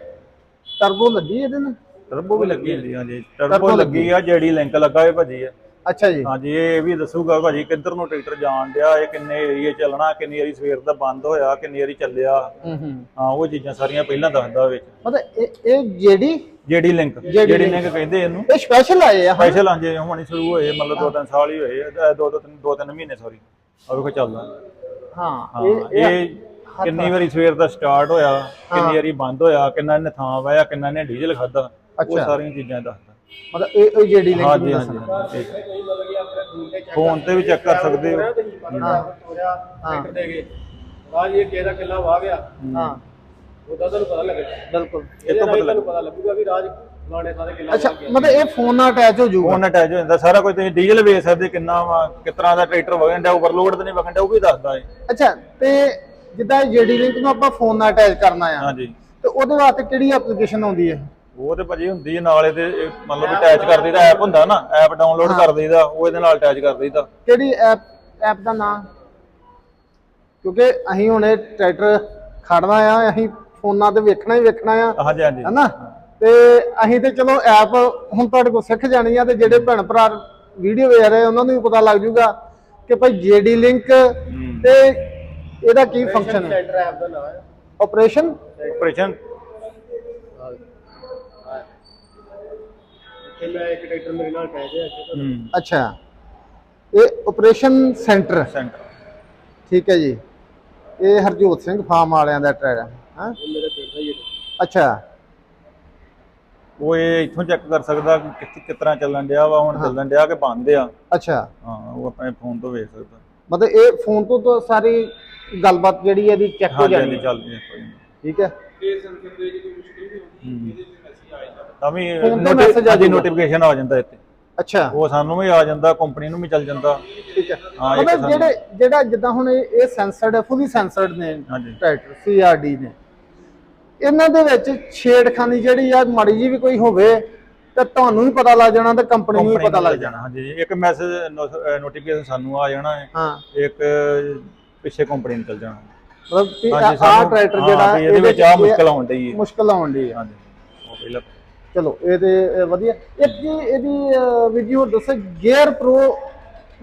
ਟਰਬੋ ਲੱਗੀ ਇਹਦੇ ਨਾਲ? ਟਰਬੋ ਵੀ ਲੱਗੀ ਹੁੰਦੀ ਹਾਂਜੀ ਟਰਬੋ ਲੱਗੀ ਆ ਜਿਹੜੀ ਲਿੰਕ ਲੱਗਾ ਹੋਇਆ ਭਾਜੀ ਆ ਅੱਛਾ ਜੀ। ਹਾਂਜੀ ਇਹ ਵੀ ਦੱਸੂਗਾ ਭਾਜੀ ਕਿੱਧਰ ਨੂੰ ਟਰੈਕਟਰ ਜਾਣ ਡਿਆ ਇਹ ਕਿੰਨੇ ਏਰੀਏ ਚੱਲਣਾ ਕਿੰਨੀ ਵਾਰੀ ਸਵੇਰ ਦਾ ਬੰਦ ਹੋਇਆ ਕਿੰਨੀ ਵਾਰੀ ਚੱਲਿਆ। ਹੂੰ ਹੂੰ। ਹਾਂ ਉਹ ਚੀਜ਼ਾਂ ਸਾਰੀਆਂ ਪਹਿਲਾਂ ਦੱਸਦਾ ਵਿੱਚ। ਮਤਲਬ ਇਹ ਇਹ ਜਿਹੜੀ ਜਿਹੜੀ ਲਿੰਕ ਜਿਹੜੀ ਲਿੰਕ। ਕਹਿੰਦੇ ਇਹਨੂੰ। ਇਹ ਸਪੈਸ਼ਲ ਆਏ ਆ? ਸਪੈਸ਼ਲ ਹਾਂਜੀ ਹੁਣ ਸ਼ੁਰੂ ਹੋਏ ਮਤਲਬ ਦੋ ਤਿੰਨ ਸਾਲ ਹੀ ਹੋਏ ਆ, ਦੋ ਦੋ ਤਿੰਨ ਦੋ ਤਿੰਨ ਮਹੀਨੇ ਸੌਰੀ ਆ ਵੇਖੋ ਚੱਲਦਾ। ਹਾਂ ਹਾਂ ਇਹ ਇਹ ਕਿੰਨੀ ਵਾਰੀ ਸਵੇਰ ਦਾ ਸਟਾਰਟ ਹੋਇਆ ਕਿੰਨੀ ਵਾਰੀ ਬੰਦ ਹੋਇਆ ਕਿੰਨਾ ਨੇ ਥਾਂ ਵਾਇਆ ਕਿੰਨਾ ਨੇ ਡੀਜ਼ਲ ਖਾਦਾ ਉਹ ਅੱਛਾ। ਸਾਰੀਆਂ ਚੀਜ਼ਾਂ ਦੱਸਦਾ। ਮਤਲਬ ਇਹ ਇਹ ਜਿਹੜੀ ਲਿੰਕ ਹਾਂਜੀ ਨੂੰ ਹਾਂਜੀ ਦੱਸਣਾ। ਹਾਂਜੀ, ਠੀਕ ਹੈ। ਫੋਨ ਤੇ ਤੇ ਵੀ ਚੈੱਕ ਕਰ ਸਕਦੇ ਹੋ। ਹਾਂ। ਟਰੈਕਟਰ ਦੇ ਰਾਜ ਇਹ ਕਿਹਦਾ ਕਿੱਲਾ ਵਾ ਗਿਆ। ਹਾਂ। ਉਹਦਾ ਤੁਹਾਨੂੰ ਪਤਾ ਲੱਗੇਗਾ ਬਿਲਕੁਲ। ਇਹ ਤੋਂ ਤੁਹਾਨੂੰ ਪਤਾ ਲੱਗੂਗਾ ਵੀ ਰਾਜ ਫਲਾਣੇ ਸਾਰੇ ਕਿੱਲਾ ਅੱਛਾ ਮਤਲਬ ਇਹ ਫੋਨ ਨਾਲ ਅਟੈਚ ਹੋ ਜਾਊਗਾ। ਫੋਨ ਅਟੈਚ ਹੋ ਜਾਂਦਾ। ਸਾਰਾ ਕੁਝ ਤੁਸੀਂ ਡੀਜ਼ਲ ਵੇਚ ਸਕਦੇ ਕਿੰਨਾ ਵਾ ਕਿਸ ਤਰ੍ਹਾਂ ਦਾ ਟਰੈਕਟਰ ਵਗਣ ਡਿਆ ਓਵਰਲੋਡ ਤੇ ਨਹੀਂ ਵਗਣ ਡਿਆ ਉਹ ਵੀ ਦੱਸਦਾ ਹੈ ਅੱਛਾ ਤੇ ਜਿੱਦਾਂ ਜਿਹੜੀ ਲਿੰਕ ਨੂੰ ਆਪਾਂ ਫੋਨ ਨਾਲ ਅਟੈਚ ਕਰਨਾ ਆ ਹਾਂਜੀ। ਤੇ ਉਹਦੇ ਵਾਸਤੇ ਕਿਹੜੀ ਐਪਲੀਕੇਸ਼ਨ ਆਉਂਦੀ ਹੈ? ਉਹ ਤੇ ਭਾਜੀ ਹੁੰਦੀ ਹੈ ਨਾਲ ਇਹਦੇ ਇਹ ਮਤਲਬ ਅਟੈਚ ਕਰ ਦਈਦਾ ਐਪ ਹੁੰਦਾ ਨਾ ਐਪ ਡਾਊਨਲੋਡ ਕਰ ਦਈਦਾ ਉਹ ਇਹਦੇ ਨਾਲ ਅਟੈਚ ਕਰ ਦਈਦਾ। ਕਿਹੜੀ ਐਪ ਐਪ ਦਾ ਨਾਮ ਕਿਉਂਕਿ ਅਸੀਂ ਹੁਣ ਇਹ ਟਰੈਕਟਰ ਖੜਨਾ ਆ ਅਸੀਂ ਫੋਨਾਂ ਤੇ ਵੇਖਣਾ ਹੀ ਵੇਖਣਾ ਆ ਹਾਂਜੀ ਹਾਂਜੀ। ਹਨਾ? ਤੇ ਅਸੀਂ ਤੇ ਚਲੋ ਐਪ ਹੁਣ ਤੁਹਾਡੇ ਕੋਲ ਸਿੱਖ ਜਾਣੀ ਆ ਤੇ ਜਿਹੜੇ ਭੈਣ ਭਰਾ ਵੀਡੀਓ ਵੇਖ ਰਹੇ ਉਹਨਾਂ ਨੂੰ ਵੀ ਪਤਾ ਲੱਗ ਜੂਗਾ ਕਿ ਭਾਈ ਜੀਡੀ ਲਿੰਕ ਤੇ ਇਹਦਾ ਕੀ ਫੰਕਸ਼ਨ ਹੈ ਸੈਂਟਰ ਐਪ ਦਾ ਨਾਮ ਹੈ। ਆਪਰੇਸ਼ਨ ਆਪਰੇਸ਼ਨ ਇੱਥੇ ਮੈਂ ਇੱਕ ਮੇਰੇ ਨਾਲ ਹੂੰ। ਅੱਛਾ। ਇਹ ਆਪਰੇਸ਼ਨ ਸੈਂਟਰ ਸੈਂਟਰ ਠੀਕ ਹੈ ਜੀ। ਇਹ ਹਰਜੋਤ ਸਿੰਘ ਫਾਰਮ ਵਾਲਿਆਂ ਦਾ ਟਰੈਕਟਰ ਹਾਂ ਉਹ ਮੇਰੇ ਪਿੰਡ ਦਾ ਹੀ ਹੈ। ਅੱਛਾ। ਉਹ ਇਹ ਇੱਥੋਂ ਚੈੱਕ ਕਰ ਸਕਦਾ ਕਿ ਕਿਸ ਕਿਸ ਤਰ੍ਹਾਂ ਚੱਲਣ ਡਿਆ ਵਾ ਹੁਣ ਚੱਲਣ ਡਿਆ ਕਿ ਬੰਦ ਆ? ਅੱਛਾ। ਹਾਂ ਉਹ ਆਪਣੇ ਫੋਨ ਤੋਂ ਵੇਖ ਸਕਦਾ। ਮਤਲਬ ਇਹ ਫੋਨ ਤੋਂ ਤਾਂ ਸਾਰੀ ਗੱਲਬਾਤ ਜਿਹੜੀ ਹੈ ਇਹਦੀ ਚੈੱਕ ਹੋ ਹਾਂਜੀ ਜਾਣੀ ਹਾਂਜੀ ਹੈ। ਚੱਲ ਜੀ ਕੋਈ ਨੀ। ਠੀਕ ਹੈ। ਤਾਂ ਵੀ ਫੋਨ ਤੇ message ਆ ਜੀ ਜਾਊਗਾ। ਨੋਟੀਫਿਕੇਸ਼ਨ ਆ ਜਾਂਦਾ ਇੱਥੇ। ਅੱਛਾ। ਉਹ ਸਾਨੂੰ ਵੀ ਆ ਜਾਂਦਾ ਕੰਪਨੀ ਨੂੰ ਵੀ ਚੱਲ ਜਾਂਦਾ। ਠੀਕ ਹੈ। ਹਾਂ, ਇੱਕ ਮਤਲਬ ਸਾਨੂੰ- ਜਿਹੜੇ ਜਿਹੜਾ ਜਿੱਦਾਂ ਹੁਣ ਇਹ ਇਹ ਸੈਂਸਰਡ ਹੈ ਫੁੱਲੀ ਸੈਂਸਰਡ ਨੇ ਹਾਂਜੀ। ਟਰੈਕਟਰ ਸੀਆਰਡੀ ਨੇ। ਇਹਨਾਂ ਦੇ ਵਿੱਚ ਛੇੜਖਾਨੀ ਜਿਹੜੀ ਆ ਮਾੜੀ ਜੀ ਵੀ ਕੋਈ ਹੋਵੇ ਤੇ ਤੁਹਾਨੂੰ ਵੀ ਪਤਾ ਲੱਗ ਜਾਣਾ ਤੇ ਕੰਪਨੀ ਨੂੰ ਵੀ ਪਤਾ ਲੱਗ ਜਾਣਾ। ਹਾਂਜੀ। ਇੱਕ ਮੈਸੇਜ ਨੋਟੀਫਿਕੇਸ਼ਨ ਸਾਨੂੰ ਆ ਜਾਣਾ ਹੈ। ਹਾਂ। ਇੱਕ ਪਿੱਛੇ ਕੰਪਨੀ ਨੂੰ ਚੱਲ ਜਾਣਾ। ਮਤਲਬ ਕਿ ਆਹ ਸਾਨੂੰ ਟਰੈਕਟਰ ਹਾਂ, ਜਿਹੜਾ ਵੀ ਇਹਦੇ ਵਿੱਚ ਆ ਮੁਸ਼ਕਲ ਆਉਣ ਡਈ ਹੈ। ਮੁਸ਼ਕਲ ਆਉਣ ਦੀ ਹੈ। ਹਾਂਜੀ। ਪਹਿਲਾਂ ਚਲੋ ਇਹ ਤੇ ਇਹ ਵਧੀਆ। ਇੱਕ ਜੀ ਇਹਦੀ ਹੋਰ ਦੱਸੋ ਗੇਅਰ ਪ੍ਰੋ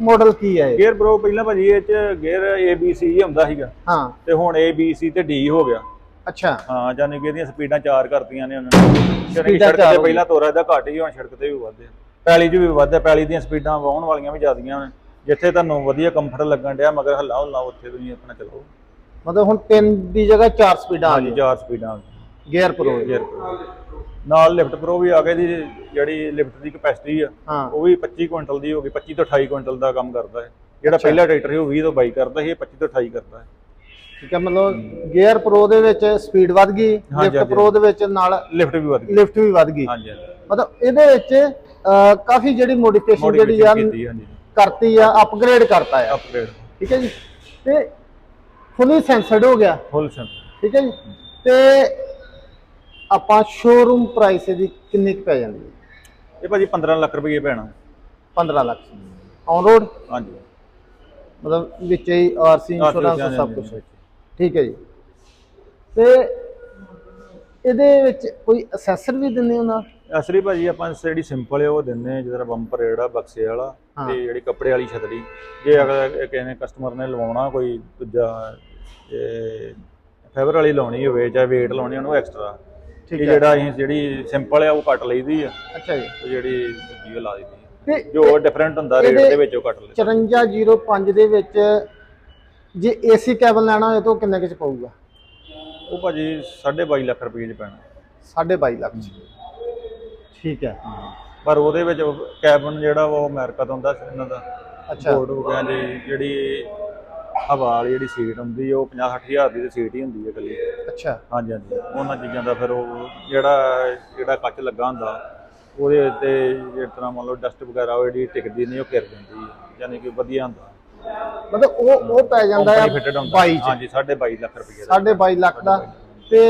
ਮਾਡਲ ਕੀ ਹੈ ਇਹ? ਗੇਅਰ ਬ్రో ਪਹਿਲਾਂ ਭਾਜੀ ਇਹ ਚ ਗੇਅਰ ABC ਹੀ ਹੁੰਦਾ ਸੀਗਾ। ਹਾਂ। ਤੇ ਹੁਣ ABC ਤੇ D ਹੋ ਗਿਆ। ਅੱਛਾ। ਹਾਂ ਜਾਨੀ ਕਿ ਇਹਦੀਆਂ ਸਪੀਡਾਂ ਚਾਰ ਕਰਤੀਆਂ ਨੇ ਉਹਨਾਂ ਨੇ। ਸਪੀਡਾਂ ਸੜਕ ਚਾਰ ਤੇ ਪਹਿਲਾਂ ਤੋਰਾ ਇਹਦਾ ਘੱਟ ਹੀ ਹੁਣ ਸੜਕ ਤੇ ਵੀ ਵੱਧਦੇ ਪੈਲੀ 'ਚ ਵੀ ਵੱਧਦਾ ਪੈਲੀ ਦੀਆਂ ਸਪੀਡਾਂ ਵਾਹਣ ਵਾਲੀਆਂ ਵੀ ਜ਼ਿਆਦੀਆਂ ਨੇ। ਜਿੱਥੇ ਤੁਹਾਨੂੰ ਵਧੀਆ ਕੰਫਰਟ ਲੱਗਣ ਡਿਆ ਮਗਰ ਹੱਲਾ ਹੁੱਲਾ ਉੱਥੇ ਤੁਸੀਂ ਆਪਣਾ ਚਲਾਓ। ਮਤਲਬ ਹੁਣ 3 ਦੀ ਜਗ੍ਹਾ 4 ਸਪੀਡਾਂ ਆ ਹਾਂਜੀ ਗਈਆਂ। ਚਾਰ ਸਪੀਡਾਂ ਗੇਅਰ ਪ੍ਰੋ ਗੇਅਰ ਨਾਲ ਲਿਫਟ ਪ੍ਰੋ ਵੀ ਆ ਗਏ ਦੀ ਜਿਹੜੀ ਲਿਫਟ ਦੀ ਕਪੈਸਿਟੀ ਆ ਉਹ ਵੀ 25 ਕੁਇੰਟਲ ਦੀ ਹੋ ਗਈ 25 ਤੋਂ 28 ਕੁਇੰਟਲ ਦਾ ਕੰਮ ਕਰਦਾ ਹੈ ਜਿਹੜਾ ਪਹਿਲਾ ਟਰੈਕਟਰ ਸੀ ਉਹ 20 ਤੋਂ 22 ਕਰਦਾ ਸੀ ਇਹ 25 ਤੋਂ 28 ਕਰਦਾ ਹੈ। ਠੀਕ ਹੈ ਮਤਲਬ ਗੇਅਰ ਪ੍ਰੋ ਦੇ ਵਿੱਚ ਸਪੀਡ ਵੱਧ ਗਈ ਲਿਫਟ। ਪ੍ਰੋ ਦੇ ਵਿੱਚ ਨਾਲ ਲਿਫਟ ਵੀ ਵਧ ਗਈ। ਲਿਫਟ ਵੀ ਵੱਧ ਗਈ। ਹਾਂਜੀ ਮਤਲਬ ਇਹਦੇ ਵਿੱਚ ਕਾਫੀ ਜਿਹੜੀ ਮੋਡੀਫਿਕੇਸ਼ਨ ਜਿਹੜੀ ਆ ਕਰਤੀ ਆ ਅਪਗ੍ਰੇਡ ਕਰਤਾ ਆ। ਅਪਗ੍ਰੇਡ ਠੀਕ ਹੈ ਜੀ। ਤੇ ਫੁੱਲੀ ਸੈਂਸਰਡ ਹੋ ਗਿਆ। ਫੁੱਲ ਸੈਂਟ ਠੀਕ ਹੈ ਜੀ। ਤੇ ਆਪਾਂ ਸ਼ੋਰੂਮ ਪ੍ਰਾਈਸ ਇਹਦੀ ਕਿੰਨੀ ਕੁ ਪੈ ਜਾਂਦੀ ਹੈ? ਇਹ ਭਾਜੀ 15 ਲੱਖ ਰੁਪਏ ਪੈਣਾ 15 ਲੱਖ। ਔਨ ਰੋਡ ਹਾਂਜੀ। ਮਤਲਬ ਵਿੱਚ ਹੀ ਆਰਸੀ ਇੰਸ਼ੋਰੈਂਸ ਸਭ ਕੁਝ। ਠੀਕ ਹੈ ਜੀ। ਤੇ ਇਹਦੇ ਵਿੱਚ ਕੋਈ ਅਸੈਸਰ ਵੀ ਦਿੰਦੇ ਹੋ ਨਾਲ? ਅਸਲੀ ਭਾਜੀ ਆਪਾਂ ਜਿਹੜੀ ਸਿੰਪਲ ਹੈ ਉਹ ਦਿੰਨੇ ਆ ਜਿਹੜਾ ਬੰਪਰ ਜਿਹੜਾ ਬਕਸੇ ਵਾਲਾ। ਤੇ ਜਿਹੜੀ ਕੱਪੜੇ ਵਾਲੀ ਛਤਰੀ। ਜੇ ਅਗਰ ਕਿਸੇ ਕਸਟਮਰ ਨੇ ਲਵਾਉਣਾ ਕੋਈ ਦੂਜਾ ਫੇਵਰ ਵਾਲੀ ਲਾਉਣੀ ਹੋਵੇ ਚਾਹੇ weight ਲਾਉਣੀ ਉਹਨੂੰ ਐਕਸਟਰਾ ਇਹ ਹੈ। ਜਿਹੜਾ ਅਸੀਂ ਜਿਹੜੀ ਸਿੰਪਲ ਹੈ ਉਹ ਕੱਟ ਲਈਦੀ ਆ। ਅੱਛਾ ਜੀ। ਤੇ ਜਿਹੜੀ ਦੂਜੀ ਉਹ ਲਾ ਦਈਦੀ ਆ। ਤੇ ਜੋ ਡਿਫਰੈਂਟ ਹੁੰਦਾ ਰੇਟ ਇਹਦੇ- ਦੇ ਵਿੱਚ ਉਹ ਕੱਟ ਲਈ 5405 ਦੇ ਵਿੱਚ ਜੇ ਏਸੀ ਕੈਬਨ ਲੈਣਾ ਹੋਵੇ ਤਾਂ ਉਹ ਕਿੰਨੇ ਕੁ ਚ ਪਊਗਾ? ਉਹ ਭਾਜੀ 22.5 ਲੱਖ ਰੁਪਏ ਚ ਪੈਣਾ। 22.5 ਲੱਖ ਚ। ਠੀਕ ਹੈ। ਪਰ ਉਹਦੇ ਵਿੱਚ ਕੈਬਨ ਜਿਹੜਾ ਵਾ ਉਹ ਅਮਰੀਕਾ ਤੋਂ ਹੁੰਦਾ ਸੀ ਇਹਨਾਂ ਦਾ। ਅੱਛਾ। ਬੋਰਡ ਹੋ ਗਿਆ ਜੀ ਜਿਹੜੀ ਹਵਾ ਵਾਲੀ ਜਿਹੜੀ ਸੀਟ ਹੁੰਦੀ ਉਹ 50 ਹਜ਼ਾਰ ਦੀ ਸੀਟ ਹੀ ਹੁੰਦੀ ਹੈ ਇਕੱਲੀ। ਅੱਛਾ। ਹਾਂਜੀ ਹਾਂਜੀ। ਉਹਨਾਂ ਚੀਜ਼ਾਂ ਦਾ ਫਿਰ ਉਹ ਜਿਹੜਾ ਜਿਹੜਾ ਕੱਚ ਲੱਗਾ ਹੁੰਦਾ ਉਹਦੇ ਉੱਤੇ ਜਿਸ ਤਰ੍ਹਾਂ ਮੰਨ ਲਓ ਡਸਟ ਵਗੈਰਾ ਉਹ ਜਿਹੜੀ ਟਿਕਦੀ ਨਹੀਂ ਉਹ ਘਿਰ ਜਾਂਦੀ ਹੈ ਯਾਨੀ ਕਿ ਵਧੀਆ ਹੁੰਦਾ। ਮਤਲਬ ਉਹ ਉਹ ਪੈ ਜਾਂਦਾ ਹੁੰਦਾ। 22 ਚ। ਹਾਂਜੀ 22.5 ਲੱਖ ਰੁਪਏ ਦਾ। 22.5 ਲੱਖ ਦਾ ਤੇ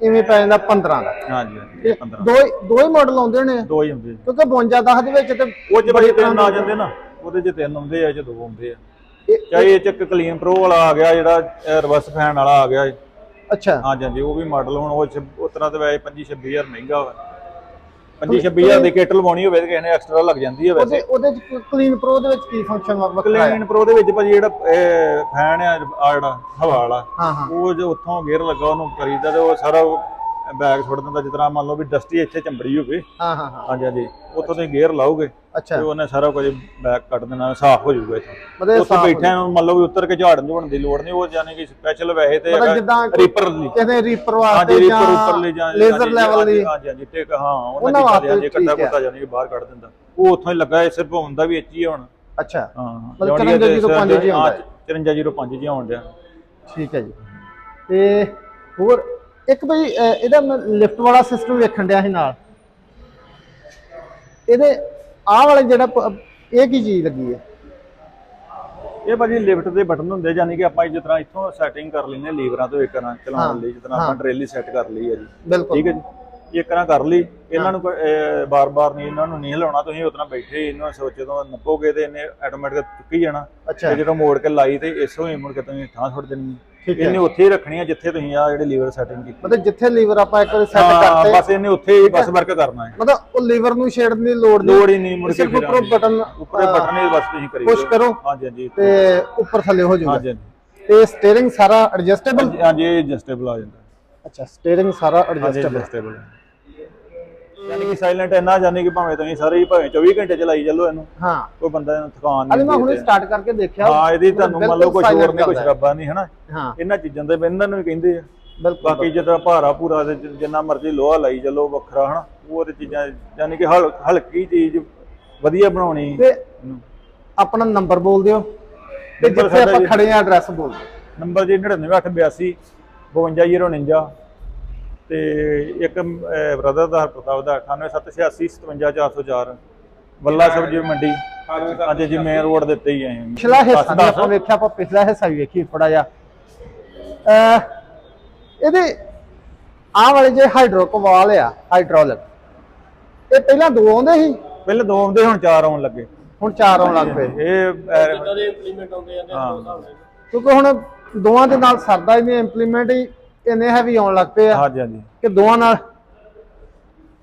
ਇਵੇਂ ਪੈ ਜਾਂਦਾ 15 ਦਾ। ਹਾਂਜੀ ਹਾਂਜੀ ਤੇ 15 ਦੋ ਹੀ- ਦੋ ਹੀ ਮਾਡਲ ਆਉਂਦੇ ਨੇ? ਦੋ ਹੀ ਹੁੰਦੇ ਜੀ। ਕਿਉਂਕਿ 52 10 ਦੇ ਵਿੱਚ ਤੇ ਉਹ ਚ ਬੜੇ ਤਿੰਨ ਆ ਜਾਂਦੇ ਨਾ ਉਹਦੇ ਚ ਤਿੰਨ ਆਉਂਦੇ ਆ ਚ ਦੋ ਆਉਂਦੇ ਆ। ਚਾਹੇ ਇਹ ਚ ਇੱਕ ਕਲੀਨ ਪ੍ਰੋ ਵਾਲਾ ਆ ਗਿਆ ਜਿਹੜਾ ਰਿਵਰਸ ਫੈਨ ਵਾਲਾ ਆ ਗਿਆ। ਅੱਛਾ। ਹਾਂਜੀ ਹਾਂਜੀ ਉਹ ਵੀ ਮਾਡਲ ਹੁਣ ਉਹ ਤਰ੍ਹਾਂ ਤੇ ਵੈਸੇ 25 26000 ਮਹਿੰਗਾ ਵਾ। 25 26000 ਦੀ ਕਿੱਟ ਲਵਾਉਣੀ ਹੋਵੇ ਤੇ ਕਿਸੇ ਨੇ ਐਕਸਟਰਾ ਲੱਗ ਜਾਂਦੀ ਹੈ ਵੈਸੇ। ਉਹਦੇ ਚ ਕਲੀਨ ਪ੍ਰੋ ਦੇ ਵਿੱਚ ਕੀ ਫੰਕਸ਼ਨ ਵੱਖਰਾ ਹੈ? ਕਲੀਨ ਪ੍ਰੋ ਦੇ ਵਿੱਚ ਭਾਜੀ ਜਿਹੜਾ ਫੈਨ ਆ ਆ ਜਿਹੜਾ ਹਵਾ ਵਾਲਾ ਹਾਂ ਹਾਂ। ਉਹ ਜੋ ਉੱਥੋਂ ਗੇਅਰ ਲੱਗਾ ਉਹਨੂੰ ਕਰੀਦਾ ਤੇ ਉਹ ਸਾਰਾ ਬੈਗ ਛੱਡ ਦਿੰਦਾ ਤਰ੍ਹਾਂ ਮੰਨ ਲਓ ਵੀ ਡਸਟੀ ਇੱਥੇ ਚੰਬੜੀ ਹੋਵੇ। ਹਾਂ ਹਾਂ ਹਾਂ। ਹਾਂਜੀ ਹਾਂਜੀ। ਉੱਥੋਂ ਤੁਸੀਂ ਗੇਅਰ ਲਾਓਗੇ ਅੱਛਾ। ਤੇ ਉਹਨੇ ਸਾਰਾ ਕੁਝ ਬੈਗ ਕੱਢ ਦੇਣਾ ਸਾਫ਼ ਹੋ ਜਾਊਗਾ ਇੱਥੋਂ। ਮਤਲਬ ਉੱਥੇ ਬੈਠਿਆਂ ਨੂੰ ਮੰਨ ਲਓ ਵੀ ਉੱਤਰ ਕੇ ਝਾੜਨ ਝੋੜਨ ਦੀ ਲੋੜ ਨਹੀਂ ਉਹ ਜਾਨੀ ਕਿ ਸਪੈਸ਼ਲ ਵੈਸੇ ਤੇ ਜਿੱਦਾਂ ਰੀਪਰ ਲਈ ਕਹਿੰਦੇ ਰੀਪਰ ਹਾਂਜੀ ਵਾਸਤੇ ਰੀਪਰ ਜਾਂ ਉੱਪਰ ਲੈ ਜਾਂ ਲੇਜ਼ਰ ਲੈਵਲ ਦੀ ਹਾਂਜੀ ਹਾਂਜੀ ਟੇਕ ਹਾਂ ਉਹਨਾਂ ਦੀ ਵਾਸਤੇ ਗੱਲ ਜੇ ਕੱਟਾ। ਕੁੱਤਾ ਜਾਨੀ ਕਿ ਬਾਹਰ ਕੱਢ ਦਿੰਦਾ। ਉਹ ਉੱਥੋਂ ਹੀ ਲੱਗਾ ਸਿਰਫ ਹੁੰਦਾ ਵੀ ਇੱਥੇ ਹੀ ਹੁਣ। ਅੱਛਾ। ਹਾਂ ਮਤਲਬ John Deere 5405 ਜੀ ਆਉਂਦਾ ਹੈ। 5405 ਜੀ ਡਿਆ। ਠੀਕ ਹੈ ਜੀ। ਤੇ ਹੋਰ ਇੱਕ ਬਈ ਇਹਦਾ ਲਿਫਟ ਵਾਲਾ ਸਿਸਟਮ ਵੇਖਣ ਡਿਆ ਸੀ ਨਾਲ। ਇਹਦੇ ਆਹ ਵਾਲੇ ਜਿਹੜਾ ਇਹ ਕੀ ਚੀਜ਼ ਲੱਗੀ ਹੈ? ਇਹ ਭਾਜੀ ਲਿਫਟ ਦੇ ਬਟਨ ਹੁੰਦੇ ਜਾਨੀ ਕਿ ਆਪਾਂ ਜਿਸ ਤਰ੍ਹਾਂ ਇੱਥੋਂ ਸੈਟਿੰਗ ਕਰ ਲੈਂਦੇ ਲੀਵਰਾਂ ਤੋਂ ਇੱਕ ਤਰ੍ਹਾਂ ਚਲਾਉਣ ਲਈ ਜਿਸ ਤਰ੍ਹਾਂ ਆਪਾਂ ਡਰੇਲੀ ਸੈੱਟ ਕਰ ਲਈ ਹੈ ਜੀ। ਠੀਕ ਹੈ ਜੀ? ਇੱਕ ਤਰ੍ਹਾਂ ਕਰ ਲਈ ਇਹਨਾਂ ਨੂੰ ਬਾਰ-ਬਾਰ ਨਹੀਂ ਇਹਨਾਂ ਨੂੰ ਨਹੀਂ ਹਿਲਾਉਣਾ ਤੁਸੀਂ ਉਤਨਾ ਬੈਠੇ ਇਹਨਾਂ ਸੋਚੇ ਤੋਂ ਨੱਪੋਗੇ ਤੇ ਇਹਨੇ ਆਟੋਮੈਟਿਕ ਚੁੱਕੀ ਜਾਣਾ। ਤੇ ਜਦੋਂ ਮੋੜ ਕੇ ਲਾਈ ਤੇ ਇਸੋਂ ਹੀ ਮੁੜ ਕੇ ਤੁਸੀਂ ਠਾਂ ਛੱਡ ਦੇਣੀ ਠੀਕ ਹੈ। ਇਹਨੇ ਉੱਥੇ ਹੀ ਰੱਖਣੀ ਆ ਜਿੱਥੇ ਤੁਸੀਂ ਆ ਜਿਹੜੇ ਲੀਵਰ ਸੈਟਿੰਗ ਕੀਤੀ। ਮਤਲਬ ਜਿੱਥੇ ਲੀਵਰ ਆਪਾਂ ਇੱਕ ਵਾਰੀ ਸੈੱਟ ਕਰਤੇ। ਬਸ ਇਹਨੇ ਉੱਥੇ ਹੀ ਬਸ ਵਰਕ ਕਰਨਾ ਹੈ। ਮਤਲਬ ਉਹ ਲੀਵਰ ਨੂੰ ਛੇੜਨ ਦੀ ਲੋੜ ਨਹੀਂ। ਲੋੜ ਹੀ ਨਹੀਂ ਮੁੜ ਕੇ ਸਿਰਫ ਉੱਪਰੋਂ ਬਟਨ ਉੱਪਰੇ ਬਟਨ ਹੀ ਬਸ ਤੁਸੀਂ ਕਰੀ ਪੁਸ਼ ਕਰੋ ਹਾਂਜੀ ਹਾਂਜੀ। ਤੇ ਉੱਪਰ ਥੱਲੇ ਹੋ ਜਾਊਗਾ। ਹਾਂਜੀ ਤੇ ਸਟੀਅਰਿੰਗ ਸਾਰਾ ਐਡਜਸਟੇਬਲ ਹਾਂਜੀ ਐਡਜਸਟੇਬਲ ਆ ਜਾਂਦਾ। ਅੱਛਾ ਸਟੀਅਰਿੰਗ ਸਾਰਾ ਐਡਜਸਟੇਬਲ ਐਡਜਸਟੇਬਲ ਯਾਨੀ ਕਿ ਸਾਇਲੈਂਟ ਇੰਨਾ ਜਾਨੀ ਕਿ ਭਾਵੇਂ ਤੁਸੀਂ ਸਾਰੇ ਹੀ ਭਾਵੇਂ 24 ਘੰਟੇ ਚਲਾਈ ਚੱਲੋ ਇਹਨੂੰ ਹਾਂ। ਕੋਈ ਬੰਦਾ ਇਹਨੂੰ ਥਕਾਨ ਨਹੀਂ ਮੈਂ ਹੁਣੇ। ਸਟਾਰਟ ਕਰਕੇ ਦੇਖਿਆ ਹਾਂ ਇਹਦੀ ਤੁਹਾਨੂੰ ਮੰਨ ਲਓ ਕੋਈ ਬਿਲਕੁਲ ਸ਼ੋਰ ਨਹੀਂ ਕੋਈ silent ਸ਼ਰਾਬਾ ਨਹੀਂ ਹਨਾ? ਇਹਨਾਂ ਚੀਜ਼ਾਂ ਦੇ ਇਹਨਾਂ ਨੂੰ ਵੀ ਕਹਿੰਦੇ ਆ। ਬਿਲਕੁਲ ਬਾਕੀ ਜਦੋਂ ਭਾਰਾ ਪੂਰਾ ਜਿੰਨਾ ਮਰਜ਼ੀ ਲੋਹਾ ਲਾਈ ਚੱਲੋ ਵੱਖਰਾ ਹਨਾ? ਉਹ ਤੇ ਚੀਜ਼ਾਂ ਯਾਨੀ ਕਿ ਹਲ- ਹਲਕੀ ਚੀਜ਼ ਵਧੀਆ ਬਣਾਉਣੀ। ਤੇ ਆਪਣਾ ਨੰਬਰ ਬੋਲ ਦਿਓ। ਤੇ ਜਿੱਥੇ ਆਪਾਂ ਖੜੇ ਆ ਐਡਰੈਸ ਬੋਲ ਦਿਓ। ਨੰਬਰ ਜੀ 99882 52049 ਤੇ ਇੱਕ ਬ੍ਰਦਰ ਦਾ ਪ੍ਰਤਾਪ ਦਾ 98786 57404 ਵੱਲਾ ਸਬਜੀ ਮੰਡੀ। ਅੱਜ ਜੀ ਮੇਨ ਰੋਡ ਦੇ ਉੱਤੇ ਹੀ ਆਏ ਹਾਂ। ਪਿਛਲਾ ਹਿੱਸਾ ਦਸ। ਆਪਾਂ ਵੇਖਿਆ ਆਪਾਂ ਪਿਛਲਾ ਹਿੱਸਾ ਵੀ ਵੇਖੀ ਥੋੜਾ ਜਿਹਾ। ਇਹਦੇ ਆਹ ਵਾਲੇ ਜੇ ਹਾਈਡ੍ਰੋਕ ਵਾਲ ਆ ਹਾਈਡ੍ਰੋਲਿਕ। ਇਹ ਪਹਿਲਾਂ ਦੋ ਆਉਂਦੇ ਸੀ? ਪਹਿਲੇ ਦੋ ਆਉਂਦੇ ਹੁਣ ਚਾਰ ਆਉਣ ਲੱਗੇ। ਹੁਣ ਚਾਰ ਆਉਣ ਲੱਗ ਪਏ। ਇਹ ਕਿਉਂਕਿ ਹੁਣ ਦੋਵਾਂ ਦੇ ਨਾਲ ਸਰਦਾ ਹੀ ਨਹੀਂ ਇੰਪਲੀਮੈਂਟ ਹੀ ਇੰਨੇ ਹੈਵੀ ਆਉਣ ਲੱਗ ਪਏ ਆ। ਹਾਂਜੀ ਹਾਂਜੀ। ਕਿ ਦੋਵਾਂ ਨਾਲ।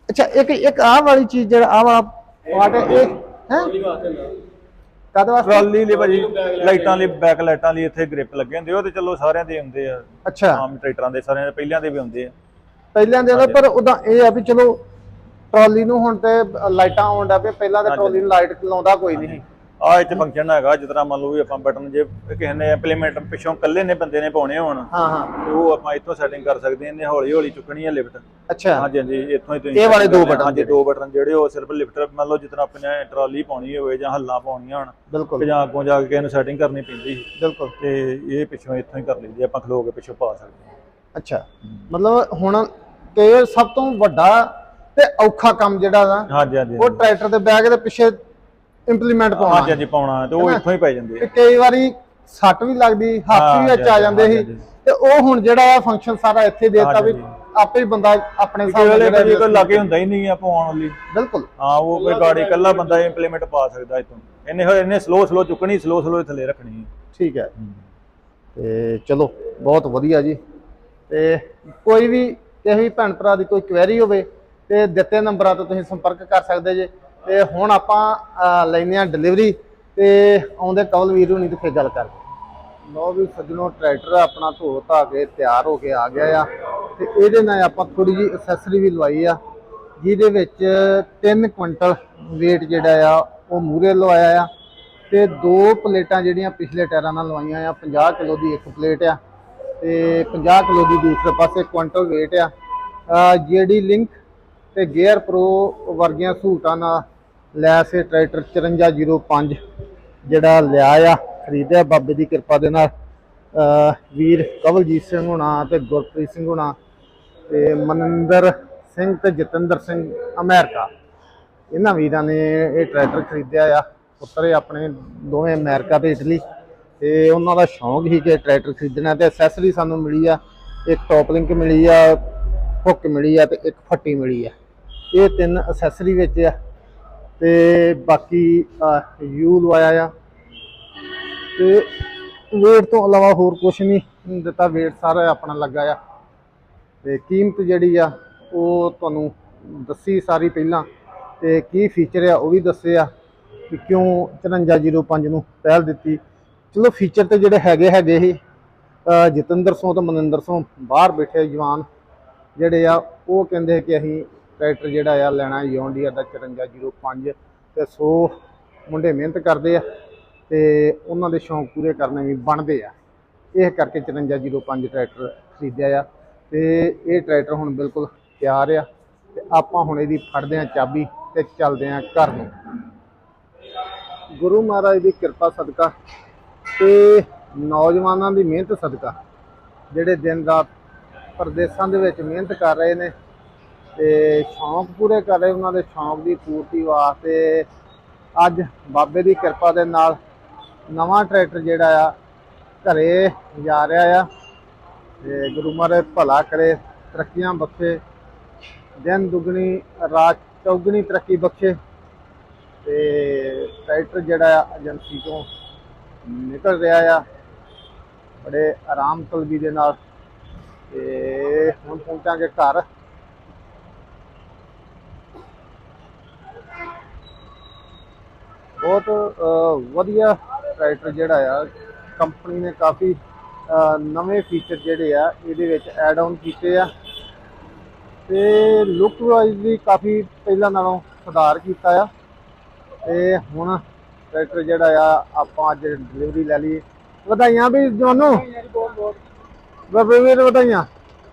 ਅੱਛਾ ਇੱਕ ਇੱਕ ਆਹ ਵਾਲੀ ਚੀਜ਼ ਜਿਹੜਾ ਆਹ ਵਾਲਾ ਪਾਰਟ ਹੈ ਇਹ ਹੈ? ਕਾਦੇ ਵਾਸਤੇ? ਟਰਾਲੀ ਲਈ ਭਾਜੀ ਲਾਈਟਾਂ ਲਈ ਬੈਕ ਲਾਈਟਾਂ ਲਈ ਇੱਥੇ ਗ੍ਰਿਪ ਲੱਗੇ ਹੁੰਦੇ ਉਹ ਤੇ ਚਲੋ ਸਾਰਿਆਂ ਦੇ ਹੁੰਦੇ ਆ। ਅੱਛਾ। ਆਮ ਟਰੈਕਟਰਾਂ ਦੇ ਸਾਰਿਆਂ ਦੇ ਪਹਿਲਿਆਂ ਦੇ ਵੀ ਹੁੰਦੇ ਆ। ਪਹਿਲਾਂ ਦੇ ਪਰ ਉਦਾਂ ਇਹ ਆ ਵੀ ਚਲੋ ਟਰਾਲੀ ਨੂੰ ਹੁਣ ਤੇ ਲਾਈਟਾਂ ਆਉਣ ਦਾ ਪਏ ਪਹਿਲਾਂ ਤੇ। ਟਰਾਲੀ ਨੂੰ ਲਾਈਟ ਲਾਉਂਦਾ ਕੋਈ ਨਹੀਂ। ਆ ਚ ਫੰਕਸ਼ਨ ਹੈਗਾ ਜਿਸ ਤਰ੍ਹਾਂ ਮੰਨ ਲਓ ਵੀ ਆਪਾਂ ਬਟਨ ਜੇ ਕਿਸੇ ਨੇ ਇੰਪਲੀਮੈਂਟ ਪਿੱਛੋਂ ਕੱਲੇ ਨੇ ਬੰਦੇ ਨੇ ਪਾਉਣੇ ਹੋਣ ਹਾਂ ਹਾਂ। ਤੇ ਉਹ ਆਪਾਂ ਇੱਥੋਂ ਸੈਟਿੰਗ ਕਰ ਸਕਦੇ ਹਾਂ ਇਹਨੇ ਹੌਲੀ ਹੌਲੀ ਚੁੱਕਣੀ ਹੈ ਲਿਫਟ ਅੱਛਾ। ਹਾਂਜੀ ਹਾਂਜੀ ਇੱਥੋਂ ਹੀ ਤੁਸੀਂ ਇਹ ਵਾਲੇ ਦੋ। ਬਟਨ ਹਾਂਜੀ ਦੋ ਬਟਨ ਜਿਹੜੇ ਉਹ ਸਿਰਫ ਲਿਫਟ ਮੰਨ ਲਓ ਜਿਸ ਤਰ੍ਹਾਂ ਆਪਣੇ ਟਰਾਲੀ ਪਾਉਣੀ ਹੋਵੇ ਜਾਂ ਹੱਲਾਂ ਪਾਉਣੀਆਂ ਹੋਣ ਬਿਲਕੁਲ। ਜਾਂ ਅੱਗੋਂ ਜਾ ਕੇ ਕਿਸੇ ਨੂੰ ਸੈਟਿੰਗ ਕਰਨੀ ਪੈਂਦੀ ਸੀ। ਬਿਲਕੁਲ। ਤੇ ਇਹ ਪਿੱਛੋਂ ਇੱਥੋਂ ਹੀ ਕਰ ਲਈਦੀ ਆਪਾਂ ਖਲੋ ਕੇ ਪਿੱਛੋਂ ਪਾ ਸਕਦੇ ਹਾਂ। ਅੱਛਾ। ਮਤਲਬ ਹੁਣ ਤੇ ਸਭ ਤੋਂ ਵੱਡਾ ਤੇ ਔਖਾ ਕੰਮ ਜਿਹੜਾ ਨਾ ਹਾਂਜੀ ਹਾਂਜੀ ਉਹ ਟਰੈਕਟਰ ਦੇ ਬੈਗ ਦੇ ਪਿੱਛੇ ਇੰਪਲੀਮੈਂਟ ਹਾਂਜੀ ਪਾਉਣਾ। ਹਾਂਜੀ ਪਾਉਣਾ ਤੇ ਉਹ ਇੱਥੋਂ ਹੀ ਪੈ ਜਾਂਦੇ ਤੇ ਆ ਕਈ ਵਾਰੀ ਸੱਟ ਵੀ ਲੱਗਦੀ ਹੱਥ ਵੀ ਵਿੱਚ ਆ ਹਾਂਜੀ, ਜਾਂਦੇ ਸੀ। ਹਾਂਜੀ। ਤੇ ਉਹ ਹੁਣ ਜਿਹੜਾ ਆ ਫੰਕਸ਼ਨ ਸਾਰਾ ਇੱਥੇ ਦੇਤਾ ਵੀ ਹਾਂਜੀ। ਆਪੇ ਹੀ ਬੰਦਾ ਆਪਣੇ ਵੇਲੇ ਜਿਹੜਾ ਕੋਈ ਲਾਗੇ ਹੁੰਦਾ ਹੀ ਨਹੀਂ ਆ ਪਾਉਣ ਲਈ ਬਿਲਕੁਲ। ਹਾਂ ਉਹ ਕੋਈ ਗਾੜੀ ਇਕੱਲਾ ਬੰਦਾ ਇੰਪਲੀਮੈਂਟ ਪਾ ਸਕਦਾ ਇਤੋਂ ਇਹਨੇ ਹੋਏ ਇਹਨੇ ਸਲੋ ਸਲੋ ਚੁੱਕਣੀ ਸਲੋ ਸਲੋ ਥੱਲੇ ਰੱਖਣੀ ਠੀਕ ਹੈ। ਤੇ ਚਲੋ ਬਹੁਤ ਵਧੀਆ ਜੀ। ਤੇ ਕੋਈ ਵੀ ਕਿਸੇ ਵੀ ਭੈਣ ਭਰਾ ਦੀ ਕੋਈ ਕੁਐਰੀ ਹੋਵੇ ਤੇ ਦਿੱਤੇ ਨੰਬਰਾਂ ਤੋਂ ਤੁਸੀਂ ਸੰਪਰਕ ਕਰ ਸਕਦੇ ਜੇ। ਤੇ ਹੁਣ ਆਪਾਂ ਅਹ, ਲੈਂਦੇ ਆ ਡਿਲੀਵਰੀ ਤੇ ਆਉਂਦੇ ਕਵਲ ਵੀਰ ਹੁਣੀ ਤੇ ਫਿਰ ਗੱਲ ਕਰਦੇ ਲੋ ਵੀ ਸੱਜਣੋ ਟਰੈਕਟਰ ਆਪਣਾ ਧੋ ਧਾ ਕੇ ਤਿਆਰ ਹੋ ਕੇ ਆ ਗਿਆ ਆ ਤੇ ਇਹਦੇ ਨਾਲ ਆਪਾਂ ਥੋੜੀ ਜੀ ਐਕਸੈਸਰੀ ਵੀ ਲਵਾਈ ਆ ਜਿਹਦੇ ਵਿੱਚ 3 ਕੁਇੰਟਲ weight ਜਿਹੜਾ ਆ ਉਹ ਮੂਰੇ ਲਵਾਇਆ ਆ ਤੇ ਦੋ ਪਲੇਟਾਂ ਜਿਹੜੀਆਂ ਪਿਛਲੇ ਟਾਇਰਾਂ ਨਾਲ ਲਵਾਈਆਂ ਆ 50 ਕਿਲੋ ਦੀ ਇੱਕ ਪਲੇਟ ਆ ਤੇ 50 ਕਿਲੋ ਦੀ ਦੂਸਰੇ ਪਾਸੇ ਕੁਇੰਟਲ weight ਆ। ਜਿਹੜੀ ਲਿੰਕ ਤੇ ਗੇਅਰ ਪ੍ਰੋ ਵਰਗੀਆਂ ਸਹੂਲਤਾਂ ਨਾਲ ਲੈਸ ਇਹ ਟਰੈਕਟਰ 5405 ਜਿਹੜਾ ਲਿਆ ਆ ਖਰੀਦਿਆ। ਬਾਬੇ ਦੀ ਕਿਰਪਾ ਦੇ ਨਾਲ ਵੀਰ ਕਵਲਜੀਤ ਸਿੰਘ ਹੋਣਾ ਤੇ ਗੁਰਪ੍ਰੀਤ ਸਿੰਘ ਹੋਣਾ ਤੇ ਮਨਿੰਦਰ ਸਿੰਘ ਤੇ ਜਤਿੰਦਰ ਸਿੰਘ ਅਮਰੀਕਾ। ਇਹਨਾਂ ਵੀਰਾਂ ਨੇ ਇਹ ਟਰੈਕਟਰ ਖਰੀਦਿਆ ਆ, ਪੁੱਤਰੇ ਆਪਣੇ ਦੋਵੇਂ ਅਮਰੀਕਾ ਤੇ ਇਟਲੀ। ਤੇ ਉਹਨਾਂ ਦਾ ਸ਼ੌਂਕ ਸੀ ਕਿ ਟਰੈਕਟਰ ਖਰੀਦਣਾ ਤੇ ਐਕਸੈਸਰੀ ਸਾਨੂੰ ਮਿਲੀ ਆ, ਇੱਕ ਟੌਪ ਲਿੰਕ ਮਿਲੀ ਆ ਹੁੱਕ ਮਿਲੀ ਆ ਤੇ ਇੱਕ ਫੱਟੀ ਮਿਲੀ ਆ। ਇਹ ਤਿੰਨ ਅਸੈਸਰੀ ਵਿੱਚ ਆ। ਤੇ ਬਾਕੀ ਯੂ ਲਵਾਇਆ ਆ। ਤੇ weight ਤੋਂ ਇਲਾਵਾ ਹੋਰ ਕੁਝ ਨਹੀਂ ਦਿੱਤਾ weight ਸਾਰਾ ਆਪਣਾ ਲੱਗਾ ਆ। ਤੇ ਕੀਮਤ ਜਿਹੜੀ ਆ, ਉਹ ਤੁਹਾਨੂੰ ਦੱਸੀ ਸਾਰੀ ਪਹਿਲਾਂ। ਤੇ ਕੀ ਫੀਚਰ ਆ, ਉਹ ਵੀ ਦੱਸੇ ਆ ਕਿ ਕਿਉਂ 5405 ਨੂੰ ਪਹਿਲ ਦਿੱਤੀ। ਚਲੋ ਫੀਚਰ ਤੇ ਜਿਹੜੇ ਹੈਗੇ ਹੈਗੇ ਹੀ ਜਤਿੰਦਰ ਸਿੰਘ ਤੇ ਮਨਿੰਦਰ ਸਿੰਘ ਬਾਹਰ ਬੈਠੇ ਜਵਾਨ। ਜਿਹੜੇ ਆ, ਉਹ ਕਹਿੰਦੇ ਕਿ ਅਸੀਂ ਟਰੈਕਟਰ ਜਿਹੜਾ ਆ, ਲੈਣਾ ਜੌਨ ਡੀਅਰ ਦਾ 5405 ਤੇ 100 ਮੁੰਡੇ ਮਿਹਨਤ ਕਰਦੇ ਆ ਤੇ ਉਹਨਾਂ ਦੇ ਸ਼ੌਂਕ ਪੂਰੇ ਕਰਨੇ ਵੀ ਬਣਦੇ ਆ। ਇਹ ਕਰਕੇ 5405 ਟਰੈਕਟਰ ਖਰੀਦਿਆ ਆ। ਤੇ ਇਹ ਟਰੈਕਟਰ ਹੁਣ ਬਿਲਕੁਲ ਤਿਆਰ ਆ ਤੇ ਆਪਾਂ ਹੁਣ ਇਹਦੀ ਫੜਦੇ ਆ ਚਾਬੀ ਤੇ ਚੱਲਦੇ ਆ ਘਰ ਨੂੰ। ਗੁਰੂ ਮਹਾਰਾਜ ਦੀ ਕਿਰਪਾ ਸਦਕਾ ਤੇ ਨੌਜਵਾਨਾਂ ਦੀ ਮਿਹਨਤ ਸਦਕਾ। ਜਿਹੜੇ ਦਿਨ ਰਾਤ ਪਰਦੇਸਾਂ ਦੇ ਵਿੱਚ ਮਿਹਨਤ ਕਰ ਰਹੇ ਨੇ ਤੇ ਸ਼ੌਂਕ ਪੂਰੇ ਕਰ ਰਹੇ ਉਹਨਾਂ ਦੇ, ਸ਼ੌਂਕ ਦੀ ਪੂਰਤੀ ਵਾਸਤੇ ਅੱਜ ਬਾਬੇ ਦੀ ਕਿਰਪਾ ਦੇ ਨਾਲ ਨਵਾਂ ਟਰੈਕਟਰ ਜਿਹੜਾ ਆ, ਘਰੇ ਜਾ ਰਿਹਾ ਆ ਤੇ ਗੁਰੂ ਮਹਾਰਾਜ ਭਲਾ ਕਰੇ, ਤਰੱਕੀਆਂ ਬਖਸ਼ੇ, ਦਿਨ ਦੁਗਣੀ, ਰਾਤ ਚੌਗਣੀ ਤਰੱਕੀ ਬਖਸ਼ੇ ਤੇ ਟਰੈਕਟਰ ਜਿਹੜਾ ਆ, ਏਜੰਸੀ ਤੋਂ ਨਿਕਲ ਰਿਹਾ ਆ, ਬੜੇ ਆਰਾਮ ਤਲਬੀ ਦੇ ਨਾਲ ਤੇ ਹੁਣ ਪਹੁੰਚਾਂਗੇ ਘਰ। ਬਹੁਤ ਵਧੀਆ ਟਰੈਕਟਰ ਜਿਹੜਾ ਆ ਕੰਪਨੀ ਨੇ ਕਾਫੀ ਨਵੇਂ ਫੀਚਰ ਜਿਹੜੇ ਆ, ਇਹਦੇ ਵਿੱਚ ਐਡ ਆਨ ਕੀਤੇ ਆ। ਤੇ ਲੁੱਕ ਵਾਈਜ਼ ਵੀ ਕਾਫੀ ਪਹਿਲਾਂ ਨਾਲੋਂ ਸੁਧਾਰ ਕੀਤਾ ਆ। ਤੇ ਹੁਣ ਟਰੈਕਟਰ ਜਿਹੜਾ ਆ, ਆਪਾਂ ਅੱਜ ਡਿਲੀਵਰੀ ਲੈ ਲਈ ਵਧਾਈਆਂ ਵੀ ਤੁਹਾਨੂੰ। ਬਾਬੇ ਵੀਰ ਵਧਾਈਆਂ।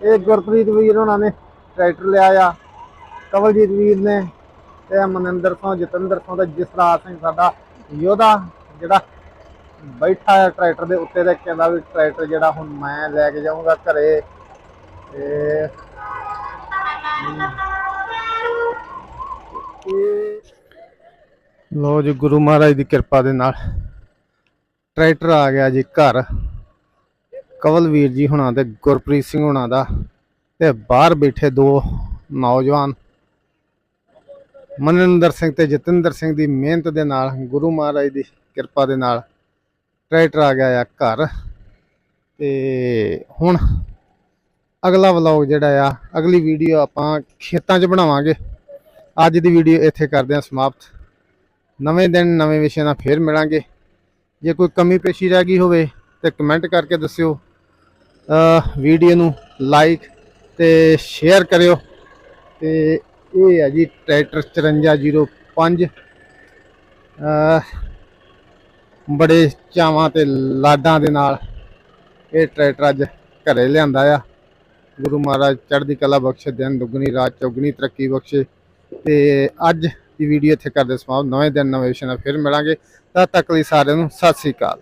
ਇਹ ਗੁਰਪ੍ਰੀਤ ਵੀਰ ਉਹਨਾਂ ਨੇ ਟਰੈਕਟਰ ਲਿਆ ਆ। ਕਵਲਜੀਤ ਵੀਰ ਨੇ ਤੇ ਮਨਿੰਦਰ ਸਿੰਘ, ਜਤਿੰਦਰ ਸਿੰਘ ਤੇ ਜਸਰਾਜ ਸਿੰਘ ਸਾਡਾ ਯੋਧਾ, ਜਿਹੜਾ ਬੈਠਾ ਹੈ ਟਰੈਕਟਰ ਦੇ ਉੱਤੇ ਤੇ ਕਹਿੰਦਾ ਵੀ ਟਰੈਕਟਰ ਜਿਹੜਾ ਹੁਣ ਮੈਂ ਲੈ ਕੇ ਜਾਊਂਗਾ ਘਰੇ ਤੇ ਲੋ ਜੀ, ਗੁਰੂ ਮਹਾਰਾਜ ਦੀ ਕਿਰਪਾ ਦੇ ਨਾਲ ਟਰੈਕਟਰ ਆ ਗਿਆ ਜੀ ਘਰ। ਕਵਲਵੀਰ ਜੀ ਹੁਣਾਂ ਤੇ ਗੁਰਪ੍ਰੀਤ ਸਿੰਘ ਹੁਣਾਂ ਦਾ ਤੇ ਬਾਹਰ ਬੈਠੇ ਦੋ ਨੌਜਵਾਨ ਮਨਿੰਦਰ ਸਿੰਘ ਤੇ ਜਤਿੰਦਰ ਸਿੰਘ ਦੀ ਮਿਹਨਤ ਦੇ ਨਾਲ, ਗੁਰੂ ਮਹਾਰਾਜ ਦੀ ਕਿਰਪਾ ਦੇ ਨਾਲ ਟਰੈਕਟਰ ਆ ਗਿਆ ਆ ਘਰ। ਤੇ ਹੁਣ ਅਗਲਾ ਵਲੌਗ ਜਿਹੜਾ ਆ, ਅਗਲੀ ਵੀਡੀਓ ਆਪਾਂ ਖੇਤਾਂ 'ਚ ਬਣਾਵਾਂਗੇ। ਅੱਜ ਦੀ ਵੀਡੀਓ ਇੱਥੇ ਕਰਦੇ ਹਾਂ ਸਮਾਪਤ। ਨਵੇਂ ਦਿਨ, ਨਵੇਂ ਵਿਸ਼ੇ ਨਾਲ ਫੇਰ ਮਿਲਾਂਗੇ। ਜੇ ਕੋਈ ਕਮੀ ਪੇਸ਼ੀ ਰਹਿ ਗਈ ਹੋਵੇ ਤੇ ਕਮੈਂਟ ਕਰਕੇ ਦੱਸਿਓ। ਵੀਡੀਓ ਨੂੰ ਲਾਈਕ ਤੇ ਸ਼ੇਅਰ ਕਰਿਓ। ਤੇ ਇਹ ਹੈ ਜੀ ਟਰੈਕਟਰ 5405 ਅ ਬੜੇ ਚਾਵਾਂ ਤੇ ਲਾਡਾਂ ਦੇ ਨਾਲ ਇਹ ਟਰੈਕਟਰ ਅੱਜ ਘਰੇ ਲਿਆਂਦਾ ਆ। ਗੁਰੂ ਮਹਾਰਾਜ ਚੜ੍ਹਦੀ ਕਲਾ ਬਖਸ਼ੇ, ਦਿਨ ਦੁੱਗਣੀ, ਰਾਤ ਚੌਗਣੀ ਤਰੱਕੀ ਬਖਸ਼ੇ। ਤੇ ਅੱਜ ਦੀ ਵੀਡੀਓ ਇੱਥੇ ਕਰਦੇ ਸਮਾਪਤ। ਨਵੇਂ ਦਿਨ, ਨਵੇਂ ਵਿਸ਼ੇ ਨਾਲ ਫਿਰ ਮਿਲਾਂਗੇ। ਤਦ ਤੱਕ ਲਈ ਸਾਰਿਆਂ ਨੂੰ ਸਤਿ ਸ੍ਰੀ ਅਕਾਲ।